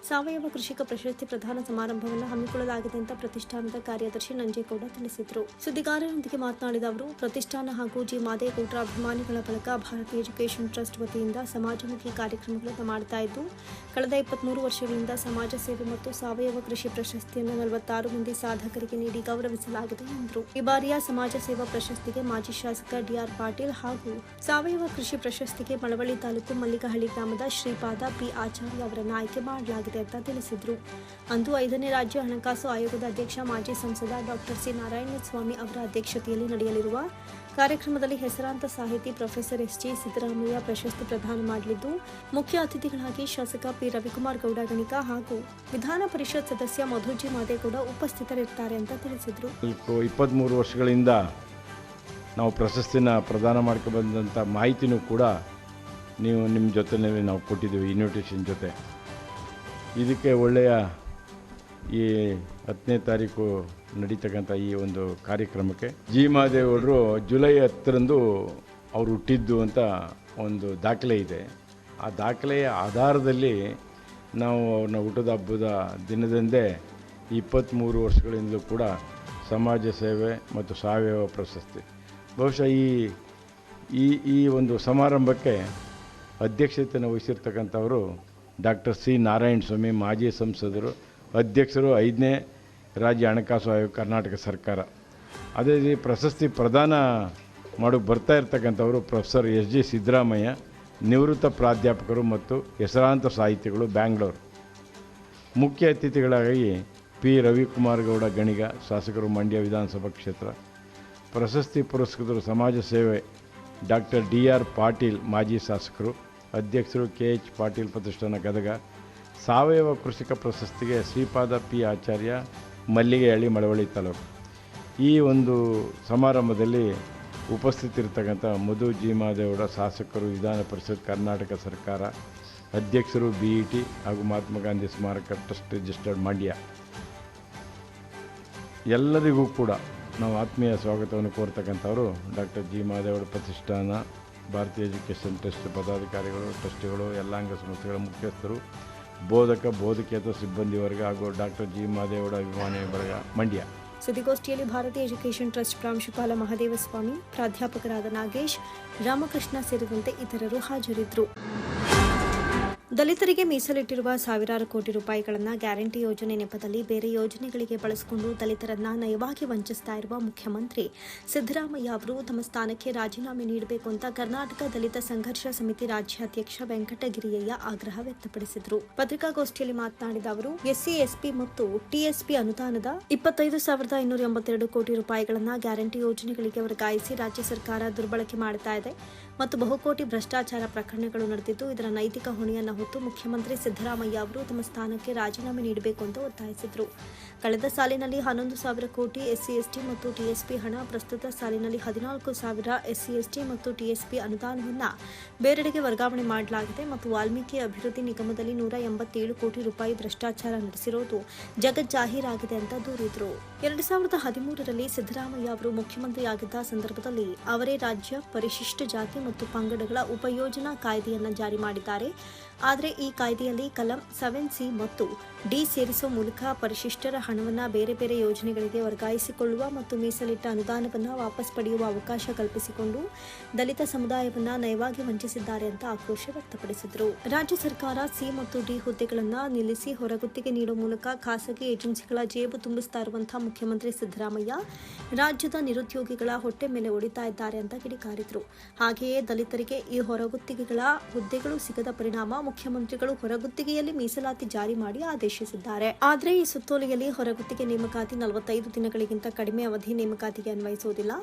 ಸಾವಯವ ಕೃಷಿಕ ಪ್ರಶಸ್ತಿ ಪ್ರದಾನ ಸಮಾರಂಭವನ್ನು ಹಮ್ಮಿಕೊಳ್ಳಲಾಗಿದೆ ಅಂತ ಪ್ರತಿಷ್ಠಾನದ ಕಾರ್ಯದರ್ಶಿ ನಂಜೇಗೌಡ ತಿಳಿಸಿದರು. ಸುದ್ದಿಗಾರರೊಂದಿಗೆ ಮಾತನಾಡಿದ ಅವರು, ಪ್ರತಿಷ್ಠಾನ ಹಾಗೂ ಜಿ ಮಾದೇಗೌಡ ಅಭಿಮಾನಿಗಳ ಬಳಗ ಭಾರತೀಯ ಎಜುಕೇಷನ್ ಟ್ರಸ್ಟ್ ವತಿಯಿಂದ ಸಮಾಜಮುಖಿ ಕಾರ್ಯಕ್ರಮಗಳನ್ನು ಮಾಡ್ತಾ ಇದ್ದು ಕಳೆದ ಇಪ್ಪತ್ಮೂರು ವರ್ಷಗಳಿಂದ ಸಮಾಜ ಸೇವೆ ಮತ್ತು ಸಾವಯವ ಕೃಷಿ ಪ್ರಶಸ್ತಿಯನ್ನು ನಲವತ್ತಾರು ಮಂದಿ ಸಾಧಕರಿಗೆ ನೀಡಿ ಗೌರವಿಸಲಾಗಿದೆ ಎಂದರು. ಈ ಬಾರಿಯ ಸಮಾಜ ಸೇವಾ ಪ್ರಶಸ್ತಿಗೆ ಮಾಜಿ ಶಾಸಕ ಡಿಆರ್ ಪಾಟೀಲ್ ಹಾಗೂ ಸಾವಯವ ಕೃಷಿ ಪ್ರಶಸ್ತಿಗೆ ಮಳವಳ್ಳಿ ತಾಲೂಕು ಮಲ್ಲಿಗಹಳ್ಳಿ ಗ್ರಾಮದ ಶ್ರೀಪಾದ ಪಿ. ಆಚಾರ್ಯ ಅವರನ್ನು ಆಯ್ಕೆ ಮಾಡಲಾಗಿದೆ ಅಂತ ತಿಳಿಸಿದರು. ಅಂದು ಐದನೇ ರಾಜ್ಯ ಹಣಕಾಸು ಆಯೋಗದ ಅಧ್ಯಕ್ಷ, ಮಾಜಿ ಸಂಸದ ಡಾಕ್ಟರ್ ಸಿ. ನಾರಾಯಣಸ್ವಾಮಿ ಅವರ ಅಧ್ಯಕ್ಷತೆಯಲ್ಲಿ ನಡೆಯಲಿರುವ ಕಾರ್ಯಕ್ರಮದಲ್ಲಿ ಹೆಸರಾಂತ ಸಾಹಿತಿ ಪ್ರೊಫೆಸರ್ ಎಸ್ ಜಿ ಸಿದ್ದರಾಮಯ್ಯ ಪ್ರಶಸ್ತಿ ಪ್ರದಾನ ಮಾಡಲಿದ್ದು, ಮುಖ್ಯ ಅತಿಥಿಗಳಾಗಿ ಶಾಸಕ ಪಿ. ರವಿಕುಮಾರ್ ಗೌಡ ಗಣಿಕ ಹಾಗೂ ವಿಧಾನ ಪರಿಷತ್ ಸದಸ್ಯ ಮಧುಜಿ ಮಾದೇಗೌಡ ಉಪಸ್ಥಿತರಿರ್ತಾರೆ ಅಂತ ತಿಳಿಸಿದರು. ಇಪ್ಪತ್ಮೂರು ವರ್ಷಗಳಿಂದ ನಾವು ಪ್ರಶಸ್ತಿನ ಪ್ರದಾನ ಮಾಡ್ಕೊಬಂದಂಥ ಮಾಹಿತಿನೂ ಕೂಡ ನೀವು ನಿಮ್ಮ ಜೊತೆಯಲ್ಲಿ ನಾವು ಕೊಟ್ಟಿದ್ದೀವಿ ಇನ್ವಿಟೇಷನ್ ಜೊತೆ. ಇದಕ್ಕೆ ಒಳ್ಳೆಯ ಈ ಹತ್ತನೇ ತಾರೀಕು ನಡೀತಕ್ಕಂಥ ಈ ಒಂದು ಕಾರ್ಯಕ್ರಮಕ್ಕೆ ಜಿ ಮಹಾದೇವರು ಜುಲೈ ಹತ್ತರಂದು ಅವರು ಹುಟ್ಟಿದ್ದು ಅಂತ ಒಂದು ದಾಖಲೆ ಇದೆ. ಆ ದಾಖಲೆಯ ಆಧಾರದಲ್ಲಿ ನಾವು ಅವ್ರನ್ನ ಹುಟ್ಟದ ಹಬ್ಬದ ದಿನದಂದೇ ಇಪ್ಪತ್ತ್ಮೂರು ವರ್ಷಗಳಿಂದಲೂ ಕೂಡ ಸಮಾಜ ಸೇವೆ ಮತ್ತು ಸಾವಯವ ಪ್ರಶಸ್ತಿ. ಬಹುಶಃ ಈ ಈ ಈ ಒಂದು ಸಮಾರಂಭಕ್ಕೆ ಅಧ್ಯಕ್ಷತೆಯನ್ನು ವಹಿಸಿರ್ತಕ್ಕಂಥವರು ಡಾಕ್ಟರ್ ಸಿ ನಾರಾಯಣ ಸ್ವಾಮಿ ಮಾಜಿ ಸಂಸದರು ಅಧ್ಯಕ್ಷರು ಐದನೇ ರಾಜ್ಯ ಹಣಕಾಸು ಆಯೋಗ ಕರ್ನಾಟಕ ಸರ್ಕಾರ. ಅದೇ ರೀತಿ ಪ್ರಶಸ್ತಿ ಪ್ರದಾನ ಮಾಡೋಕ್ಕೆ ಬರ್ತಾ ಇರ್ತಕ್ಕಂಥವರು ಪ್ರೊಫೆಸರ್ ಎಸ್ ಜಿ ಸಿದ್ದರಾಮಯ್ಯ, ನಿವೃತ್ತ ಪ್ರಾಧ್ಯಾಪಕರು ಮತ್ತು ಹೆಸರಾಂತ ಸಾಹಿತಿಗಳು ಬ್ಯಾಂಗ್ಳೂರು. ಮುಖ್ಯ ಅತಿಥಿಗಳಾಗಿ ಪಿ ರವಿಕುಮಾರ್ ಗೌಡ ಗಣಿಗ, ಶಾಸಕರು ಮಂಡ್ಯ ವಿಧಾನಸಭಾ ಕ್ಷೇತ್ರ. ಪ್ರಶಸ್ತಿ ಪುರಸ್ಕೃತರು ಸಮಾಜ ಸೇವೆ ಡಾಕ್ಟರ್ ಡಿ ಆರ್ ಪಾಟೀಲ್ ಮಾಜಿ ಶಾಸಕರು, ಅಧ್ಯಕ್ಷರು ಕೆ ಎಚ್ ಪಾಟೀಲ್ ಪ್ರತಿಷ್ಠಾನ ಗದಗ ಸಾವಯವ ಕೃಷಿಕ ಪ್ರಶಸ್ತಿಗೆ ಶ್ರೀಪಾದ ಪಿ ಆಚಾರ್ಯ ಮಲ್ಲಿಗೆಹಳ್ಳಿ ಮಳವಳ್ಳಿ ತಾಲೂಕು. ಈ ಒಂದು ಸಮಾರಂಭದಲ್ಲಿ ಉಪಸ್ಥಿತಿರ್ತಕ್ಕಂಥ ಮಧು ಜಿ ಮಾದೇಗೌಡ ಶಾಸಕರು, ವಿಧಾನ ಪರಿಷತ್, ಕರ್ನಾಟಕ ಸರ್ಕಾರ ಅಧ್ಯಕ್ಷರು, ಬಿ ಇ ಟಿ ಹಾಗೂ ಮಹಾತ್ಮ ಗಾಂಧಿ ಸ್ಮಾರಕ ಟ್ರಸ್ಟ್ ರಿಜಿಸ್ಟರ್ಡ್ ಮಂಡ್ಯ. ಎಲ್ಲರಿಗೂ ಕೂಡ ನಾವು ಆತ್ಮೀಯ ಸ್ವಾಗತವನ್ನು ಕೋರ್ತಕ್ಕಂಥವರು ಡಾಕ್ಟರ್ ಜಿ ಮಾದೇವರ ಪ್ರತಿಷ್ಠಾನ, ಭಾರತೀಯ ಎಜುಕೇಷನ್ ಟ್ರಸ್ಟ್ ಪದಾಧಿಕಾರಿಗಳು, ಟ್ರಸ್ಟಿಗಳು ಎಲ್ಲಾಂಗ ಸಂಸ್ಥೆಗಳ ಮುಖ್ಯಸ್ಥರು ಬೋಧಕ, ಬೋಧಕೇತರ ಸಿಬ್ಬಂದಿ ವರ್ಗ ಹಾಗೂ ಡಾಕ್ಟರ್ ಜಿ. ಮಹದೇವಡ ಅಭಿಮಾನಿ ವರ್ಗ ಮಂಡ್ಯ. ಸುದ್ದಿಗೋಷ್ಠಿಯಲ್ಲಿ ಭಾರತೀಯ ಎಜುಕೇಷನ್ ಟ್ರಸ್ಟ್ ಪ್ರಾಂಶುಪಾಲ ಮಹದೇವಸ್ವಾಮಿ ಪ್ರಾಧ್ಯಾಪಕರಾದ ನಾಗೇಶ್, ರಾಮಕೃಷ್ಣ ಸೇರಿದಂತೆ ಇತರರು ಹಾಜರಿದ್ದರು. ದಲಿತರಿಗೆ ಮೀಸಲಿಟ್ಟಿರುವ ಸಾವಿರಾರು ಕೋಟಿ ರೂಪಾಯಿಗಳನ್ನು ಗ್ಯಾರಂಟಿ ಯೋಜನೆ ನೆಪದಲ್ಲಿ ಬೇರೆ ಯೋಜನೆಗಳಿಗೆ ಬಳಸಿಕೊಂಡು ದಲಿತರನ್ನ ನಯವಾಗಿ ವಂಚಿಸ್ತಾ ಇರುವ ಮುಖ್ಯಮಂತ್ರಿ ಸಿದ್ದರಾಮಯ್ಯ ಅವರು ತಮ್ಮ ಸ್ಥಾನಕ್ಕೆ ರಾಜೀನಾಮೆ ನೀಡಬೇಕು ಅಂತ ಕರ್ನಾಟಕ ದಲಿತ ಸಂಘರ್ಷ ಸಮಿತಿ ರಾಜ್ಯಾಧ್ಯಕ್ಷ ವೆಂಕಟಗಿರಿಯಯ್ಯ ಆಗ್ರಹ ವ್ಯಕ್ತಪಡಿಸಿದರು. ಪತ್ರಿಕಾಗೋಷ್ಠಿಯಲ್ಲಿ ಮಾತನಾಡಿದ ಅವರು, ಎಸ್ಸಿ ಎಸ್ಪಿ ಮತ್ತು ಟಿಎಸ್ಪಿ ಅನುದಾನದ ಇಪ್ಪತ್ತೈದು ಸಾವಿರದ ಇನ್ನೂರ ಎಂಬತ್ತೆರಡು ಕೋಟಿ ರೂಪಾಯಿಗಳನ್ನು ಗ್ಯಾರಂಟಿ ಯೋಜನೆಗಳಿಗೆ ವರ್ಗಾಯಿಸಿ ರಾಜ್ಯ ಸರ್ಕಾರ ದುರ್ಬಳಕೆ ಮಾಡ್ತಾ ಇದೆ. ಮತ್ತು ಬಹುಕೋಟಿ ಭ್ರಷ್ಟಾಚಾರ ಪ್ರಕರಣಗಳು ನಡೆದಿದ್ದು, ಇದರ ನೈತಿಕ ಹೊಣೆಯನ್ನು ಹೊತ್ತು ಮುಖ್ಯಮಂತ್ರಿ ಸಿದ್ದರಾಮಯ್ಯ ಅವರು ತಮ್ಮ ಸ್ಥಾನಕ್ಕೆ ರಾಜೀನಾಮೆ ನೀಡಬೇಕು ಅಂತ ಒತ್ತಾಯಿಸಿದರು. ಕಳೆದ ಸಾಲಿನಲ್ಲಿ ಹನ್ನೊಂದು ಸಾವಿರ ಕೋಟಿ ಎಸ್ಸಿ ಎಸ್ಟಿ ಮತ್ತು ಟಿಎಸ್ಪಿ ಹಣ, ಪ್ರಸ್ತುತ ಸಾಲಿನಲ್ಲಿ ಹದಿನಾಲ್ಕು ಸಾವಿರ ಎಸ್ಸಿ ಎಸ್ಟಿ ಮತ್ತು ಟಿಎಸ್ಪಿ ಅನುದಾನವನ್ನು ಬೇರೆಡೆಗೆ ವರ್ಗಾವಣೆ ಮಾಡಲಾಗಿದೆ ಮತ್ತು ವಾಲ್ಮೀಕಿ ಅಭಿವೃದ್ಧಿ ನಿಗಮದಲ್ಲಿ ನೂರ ಎಂಬತ್ತೇಳು ಕೋಟಿ ರೂಪಾಯಿ ಭ್ರಷ್ಟಾಚಾರ ನಡೆಸಿರೋದು ಜಗಜ್ಜಾಹೀರಾಗಿದೆ ಅಂತ ದೂರಿದರು. ಎರಡು ಸಾವಿರದ ಹದಿಮೂರರಲ್ಲಿ ಸಿದ್ದರಾಮಯ್ಯ ಅವರು ಮುಖ್ಯಮಂತ್ರಿಯಾಗಿದ್ದ ಸಂದರ್ಭದಲ್ಲಿ ಅವರೇ ರಾಜ್ಯ ಪರಿಶಿಷ್ಟ ಜಾತಿ ಮತ್ತು ಪಂಗಡಗಳ ಉಪಯೋಜನಾ ಕಾಯ್ದೆಯನ್ನು ಜಾರಿ ಮಾಡಿದ್ದಾರೆ. ಆದರೆ ಈ ಕಾಯ್ದೆಯಲ್ಲಿ ಕಲಂ ಸೆವೆನ್ ಸಿ ಮತ್ತು ಡಿ ಸೇರಿಸುವ ಮೂಲಕ ಪರಿಶಿಷ್ಟರ ಹಣವನ್ನು ಬೇರೆ ಬೇರೆ ಯೋಜನೆಗಳಿಗೆ ವರ್ಗಾಯಿಸಿಕೊಳ್ಳುವ ಮತ್ತು ಮೀಸಲಿಟ್ಟ ಅನುದಾನವನ್ನು ವಾಪಸ್ ಪಡೆಯುವ ಅವಕಾಶ ಕಲ್ಪಿಸಿಕೊಂಡು ದಲಿತ ಸಮುದಾಯವನ್ನು ನಯವಾಗಿ ವಂಚಿಸಿದ್ದಾರೆ ಅಂತ ಆಕ್ರೋಶ ವ್ಯಕ್ತಪಡಿಸಿದರು. ರಾಜ್ಯ ಸರ್ಕಾರ ಸಿ ಮತ್ತು ಡಿ ಹುದ್ದೆಗಳನ್ನು ನಿಲ್ಲಿಸಿ ಹೊರಗುತ್ತಿಗೆ ನೀಡುವ ಮೂಲಕ ಖಾಸಗಿ ಏಜೆನ್ಸಿಗಳ ಜೇಬು ತುಂಬಿಸ್ತಾ ಇರುವಂತಹ ಮುಖ್ಯಮಂತ್ರಿ ಸಿದ್ದರಾಮಯ್ಯ ರಾಜ್ಯದ ನಿರುದ್ಯೋಗಿಗಳ ಹೊಟ್ಟೆ ಮೇಲೆ ಒಡಿತಾ ಇದ್ದಾರೆ ಅಂತ ಕಿಡಿಕಾರಿದರು. ಹಾಗೆಯೇ ದಲಿತರಿಗೆ ಈ ಹೊರಗುತ್ತಿಗೆಗಳ ಹುದ್ದೆಗಳು ಸಿಗದ ಪರಿಣಾಮ ಮುಖ್ಯಮಂತ್ರಿಗಳು ಹೊರಗುತ್ತಿಗೆಯಲ್ಲಿ ಮೀಸಲಾತಿ ಜಾರಿ ಮಾಡಿ ಆದೇಶಿಸಿದ್ದಾರೆ. ಆದರೆ ಈ ಸುತ್ತೋಲೆಯಲ್ಲಿ ಹೊರಗುತ್ತಿಗೆ ನೇಮಕಾತಿ ನಲವತ್ತೈದು ದಿನಗಳಿಗಿಂತ ಕಡಿಮೆ ಅವಧಿ ನೇಮಕಾತಿಗೆ ಅನ್ವಯಿಸುವುದಿಲ್ಲ.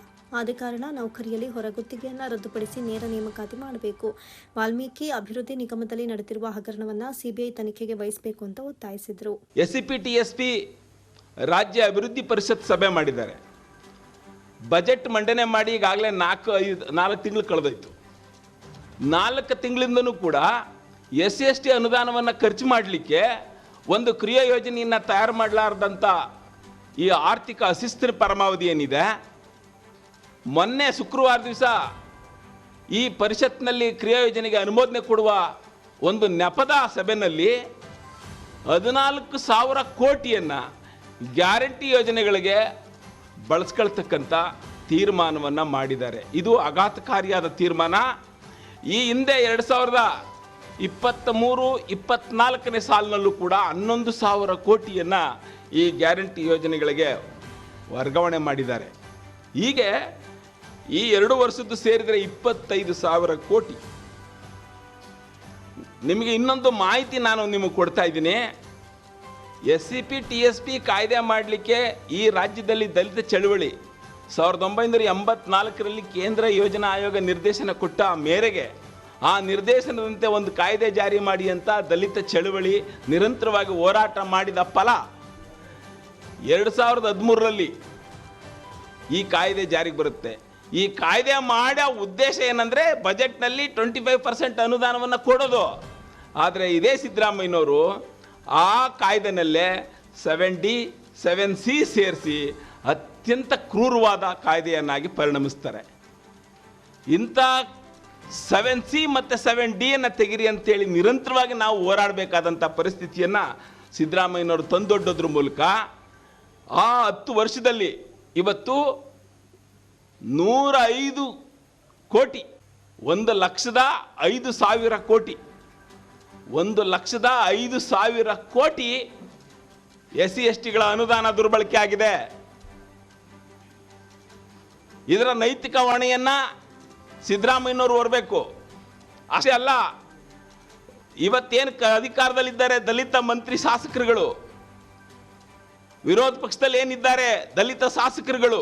ಆದ ಕಾರಣ ನೌಕರಿಯಲ್ಲಿ ಹೊರಗುತ್ತಿಗೆಯನ್ನು ರದ್ದುಪಡಿಸಿ ನೇರ ನೇಮಕಾತಿ ಮಾಡಬೇಕು. ವಾಲ್ಮೀಕಿ ಅಭಿವೃದ್ಧಿ ನಿಗಮದಲ್ಲಿ ನಡೆದಿರುವ ಹಗರಣವನ್ನು ಸಿಬಿಐ ತನಿಖೆಗೆ ವಹಿಸಬೇಕು ಅಂತ ಒತ್ತಾಯಿಸಿದರು. ಎಸ್ಸಿಪಿ ರಾಜ್ಯ ಅಭಿವೃದ್ಧಿ ಪರಿಷತ್ ಸಭೆ ಮಾಡಿದ್ದಾರೆ. ಬಜೆಟ್ ಮಂಡನೆ ಮಾಡಿ ಈಗಾಗಲೇ ನಾಲ್ಕು ಐದು, ನಾಲ್ಕು ತಿಂಗಳು ಕಳೆದೋಯ್ತು. ನಾಲ್ಕು ತಿಂಗಳಿಂದನೂ ಕೂಡ ಎಸ್ ಎಸ್ ಟಿ ಅನುದಾನವನ್ನು ಖರ್ಚು ಮಾಡಲಿಕ್ಕೆ ಒಂದು ಕ್ರಿಯಾ ಯೋಜನೆಯನ್ನು ತಯಾರು ಮಾಡಲಾರ್ದಂಥ ಈ ಆರ್ಥಿಕ ಅಶಿಸ್ತಿನ ಪರಮಾವಧಿ ಏನಿದೆ? ಮೊನ್ನೆ ಶುಕ್ರವಾರ ದಿವಸ ಈ ಪರಿಷತ್ನಲ್ಲಿ ಕ್ರಿಯಾ ಯೋಜನೆಗೆ ಅನುಮೋದನೆ ಕೊಡುವ ಒಂದು ನೆಪದ ಸಭೆಯಲ್ಲಿ ಹದಿನಾಲ್ಕು ಸಾವಿರ ಕೋಟಿಯನ್ನು ಗ್ಯಾರಂಟಿ ಯೋಜನೆಗಳಿಗೆ ಬಳಸ್ಕೊಳ್ತಕ್ಕಂಥ ತೀರ್ಮಾನವನ್ನು ಮಾಡಿದ್ದಾರೆ. ಇದು ಆಘಾತಕಾರಿಯಾದ ತೀರ್ಮಾನ. ಈ ಹಿಂದೆ ಎರಡು ಸಾವಿರದ ಇಪ್ಪತ್ತ ಮೂರು ಇಪ್ಪತ್ನಾಲ್ಕನೇ ಸಾಲಿನಲ್ಲೂ ಕೂಡ ಹನ್ನೊಂದು ಸಾವಿರ ಕೋಟಿಯನ್ನು ಈ ಗ್ಯಾರಂಟಿ ಯೋಜನೆಗಳಿಗೆ ವರ್ಗಾವಣೆ ಮಾಡಿದ್ದಾರೆ. ಹೀಗೆ ಈ ಎರಡು ವರ್ಷದ್ದು ಸೇರಿದರೆ ಇಪ್ಪತ್ತೈದು ಸಾವಿರ ಕೋಟಿ. ನಿಮಗೆ ಇನ್ನೊಂದು ಮಾಹಿತಿ ನಾನು ನಿಮಗೆ ಕೊಡ್ತಾ ಇದ್ದೀನಿ. S C P T S P ಕಾಯ್ದೆ ಮಾಡಲಿಕ್ಕೆ ಈ ರಾಜ್ಯದಲ್ಲಿ ದಲಿತ ಚಳುವಳಿ. ಸಾವಿರದ ಒಂಬೈನೂರ ಎಂಬತ್ನಾಲ್ಕರಲ್ಲಿ ಕೇಂದ್ರ ಯೋಜನಾ ಆಯೋಗ ನಿರ್ದೇಶನ ಕೊಟ್ಟ ಮೇರೆಗೆ ಆ ನಿರ್ದೇಶನದಂತೆ ಒಂದು ಕಾಯ್ದೆ ಜಾರಿ ಮಾಡಿ ಅಂತ ದಲಿತ ಚಳುವಳಿ ನಿರಂತರವಾಗಿ ಹೋರಾಟ ಮಾಡಿದ ಫಲ ಎರಡು ಸಾವಿರದ ಹದಿಮೂರರಲ್ಲಿ ಈ ಕಾಯ್ದೆ ಜಾರಿಗೆ ಬರುತ್ತೆ. ಈ ಕಾಯ್ದೆ ಮಾಡೋ ಉದ್ದೇಶ ಏನಂದರೆ ಬಜೆಟ್ನಲ್ಲಿ ಟ್ವೆಂಟಿ ಫೈವ್ ಪರ್ಸೆಂಟ್ ಅನುದಾನವನ್ನು ಕೊಡೋದು. ಆದರೆ ಇದೇ ಸಿದ್ದರಾಮಯ್ಯನವರು ಆ ಕಾಯ್ದೆನಲ್ಲೇ ಸೆವೆನ್ ಡಿ ಸೆವೆನ್ ಸಿ ಸೇರಿಸಿ ಅತ್ಯಂತ ಕ್ರೂರವಾದ ಕಾಯ್ದೆಯನ್ನಾಗಿ ಪರಿಣಮಿಸ್ತಾರೆ. ಇಂಥ ಸೆವೆನ್ ಸಿ ಮತ್ತು ಸೆವೆನ್ ಡಿಯನ್ನು ತೆಗಿರಿ ಅಂತೇಳಿ ನಿರಂತರವಾಗಿ ನಾವು ಹೋರಾಡಬೇಕಾದಂಥ ಪರಿಸ್ಥಿತಿಯನ್ನು ಸಿದ್ದರಾಮಯ್ಯನವರು ತಂದೊಡ್ಡೋದ್ರ ಮೂಲಕ ಆ ಹತ್ತು ವರ್ಷದಲ್ಲಿ ಇವತ್ತು ನೂರ ಐದು ಕೋಟಿ, ಒಂದು ಲಕ್ಷದ ಐದು ಸಾವಿರ ಕೋಟಿ, ಒಂದು ಲಕ್ಷದ ಐದು ಸಾವಿರ ಕೋಟಿ ಎಸ್ ಸಿ ಎಸ್ ಟಿಗಳ ಅನುದಾನ ದುರ್ಬಳಕೆ ಆಗಿದೆ. ಇದರ ನೈತಿಕ ಹೊಣೆಯನ್ನ ಸಿದ್ದರಾಮಯ್ಯನವರು ಬರಬೇಕು ಅಷ್ಟೇ ಅಲ್ಲ, ಇವತ್ತೇನು ಅಧಿಕಾರದಲ್ಲಿದ್ದಾರೆ ದಲಿತ ಮಂತ್ರಿ ಶಾಸಕರುಗಳು? ವಿರೋಧ ಪಕ್ಷದಲ್ಲಿ ಏನಿದ್ದಾರೆ ದಲಿತ ಶಾಸಕರುಗಳು?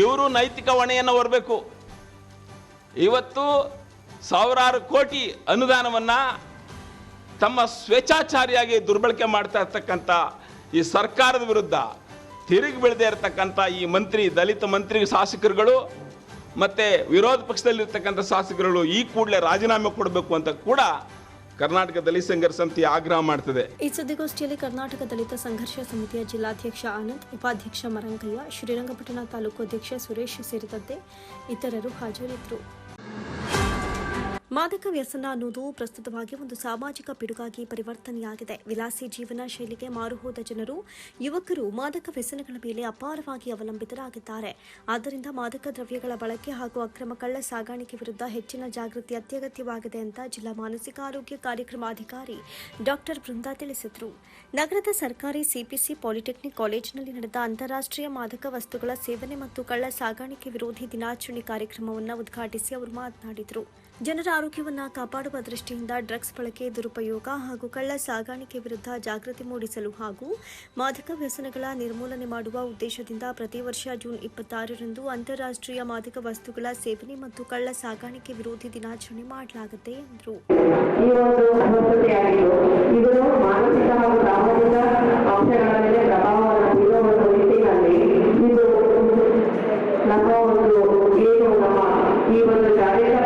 ಇವರು ನೈತಿಕ ಹೊಣೆಯನ್ನು ಹೊರಬೇಕು. ಇವತ್ತು ಸಾವಿರಾರು ಕೋಟಿ ಅನುದಾನವನ್ನು ತಮ್ಮ ಸ್ವೇಚ್ಛಾಚಾರಿಯಾಗಿ ದುರ್ಬಳಕೆ ಮಾಡ್ತಾ ಇರ್ತಕ್ಕಂಥ ಈ ಸರ್ಕಾರದ ವಿರುದ್ಧ ತಿರುಗಿ ಬೀಳದೇ ಇರತಕ್ಕಂಥ ಈ ಮಂತ್ರಿ, ದಲಿತ ಮಂತ್ರಿ ಶಾಸಕರುಗಳು ಮತ್ತು ವಿರೋಧ ಪಕ್ಷದಲ್ಲಿರ್ತಕ್ಕಂಥ ಶಾಸಕರುಗಳು ಈ ಕೂಡಲೇ ರಾಜೀನಾಮೆ ಕೊಡಬೇಕು ಅಂತ ಕೂಡ ಕರ್ನಾಟಕ ದಲಿತ ಸಂಘರ್ಷ ಸಮಿತಿ ಆಗ್ರಹ ಮಾಡ್ತದೆ. ಈ ಸುದ್ದಿಗೋಷ್ಠಿಯಲ್ಲಿ ಕರ್ನಾಟಕ ದಲಿತ ಸಂಘರ್ಷ ಸಮಿತಿಯ ಜಿಲ್ಲಾಧ್ಯಕ್ಷ ಆನಂದ್, ಉಪಾಧ್ಯಕ್ಷ ಮರಂಗಯ್ಯ ಶ್ರೀರಂಗಪಟ್ಟಣ ತಾಲೂಕು ಅಧ್ಯಕ್ಷ ಸುರೇಶ್ ಸೇರಿದಂತೆ ಇತರರು ಹಾಜರಿದ್ದರು. ಮಾದಕ ವ್ಯಸನ ಅನ್ನೋದು ಪ್ರಸ್ತುತವಾಗಿ ಒಂದು ಸಾಮಾಜಿಕ ಪಿಡುಗಾಗಿ ಪರಿವರ್ತನೆಯಾಗಿದೆ. ವಿಲಾಸಿ ಜೀವನ ಶೈಲಿಗೆ ಮಾರುಹೋದ ಜನರು, ಯುವಕರು ಮಾದಕ ವ್ಯಸನಗಳ ಮೇಲೆ ಅಪಾರವಾಗಿ ಅವಲಂಬಿತರಾಗಿದ್ದಾರೆ. ಆದ್ದರಿಂದ ಮಾದಕ ದ್ರವ್ಯಗಳ ಬಳಕೆ ಹಾಗೂ ಅಕ್ರಮ ಕಳ್ಳ ಸಾಗಾಣಿಕೆ ವಿರುದ್ಧ ಹೆಚ್ಚಿನ ಜಾಗೃತಿ ಅತ್ಯಗತ್ಯವಾಗಿದೆ ಅಂತ ಜಿಲ್ಲಾ ಮಾನಸಿಕ ಆರೋಗ್ಯ ಕಾರ್ಯಕ್ರಮಾಧಿಕಾರಿ ಡಾಕ್ಟರ್ ಬೃಂದಾ ತಿಳಿಸಿದರು. ನಗರದ ಸರ್ಕಾರಿ ಸಿಪಿಸಿ ಪಾಲಿಟೆಕ್ನಿಕ್ ಕಾಲೇಜಿನಲ್ಲಿ ನಡೆದ ಅಂತಾರಾಷ್ಟ್ರೀಯ ಮಾದಕ ವಸ್ತುಗಳ ಸೇವನೆ ಮತ್ತು ಕಳ್ಳ ಸಾಗಾಣಿಕೆ ವಿರೋಧಿ ದಿನಾಚರಣೆ ಕಾರ್ಯಕ್ರಮವನ್ನು ಉದ್ಘಾಟಿಸಿ ಅವರು ಮಾತನಾಡಿದರು. ಜನರ ಆರೋಗ್ಯವನ್ನು ಕಾಪಾಡುವ ದೃಷ್ಟಿಯಿಂದ ಡ್ರಗ್ಸ್ ಬಳಕೆ, ದುರುಪಯೋಗ ಹಾಗೂ ಕಳ್ಳ ಸಾಗಾಣಿಕೆ ವಿರುದ್ಧ ಜಾಗೃತಿ ಮೂಡಿಸಲು ಹಾಗೂ ಮಾದಕ ವ್ಯಸನಗಳ ನಿರ್ಮೂಲನೆ ಮಾಡುವ ಉದ್ದೇಶದಿಂದ ಪ್ರತಿ ವರ್ಷ ಜೂನ್ ಇಪ್ಪತ್ತಾರರಂದು ಅಂತಾರಾಷ್ಟ್ರೀಯ ಮಾದಕ ವಸ್ತುಗಳ ಸೇವನೆ ಮತ್ತು ಕಳ್ಳ ಸಾಗಾಣಿಕೆ ವಿರೋಧಿ ದಿನಾಚರಣೆ ಮಾಡಲಾಗುತ್ತೆ ಎಂದರು. ಈ ಒಂದು ಈ ಒಂದು ಶಾರೀರಿಕ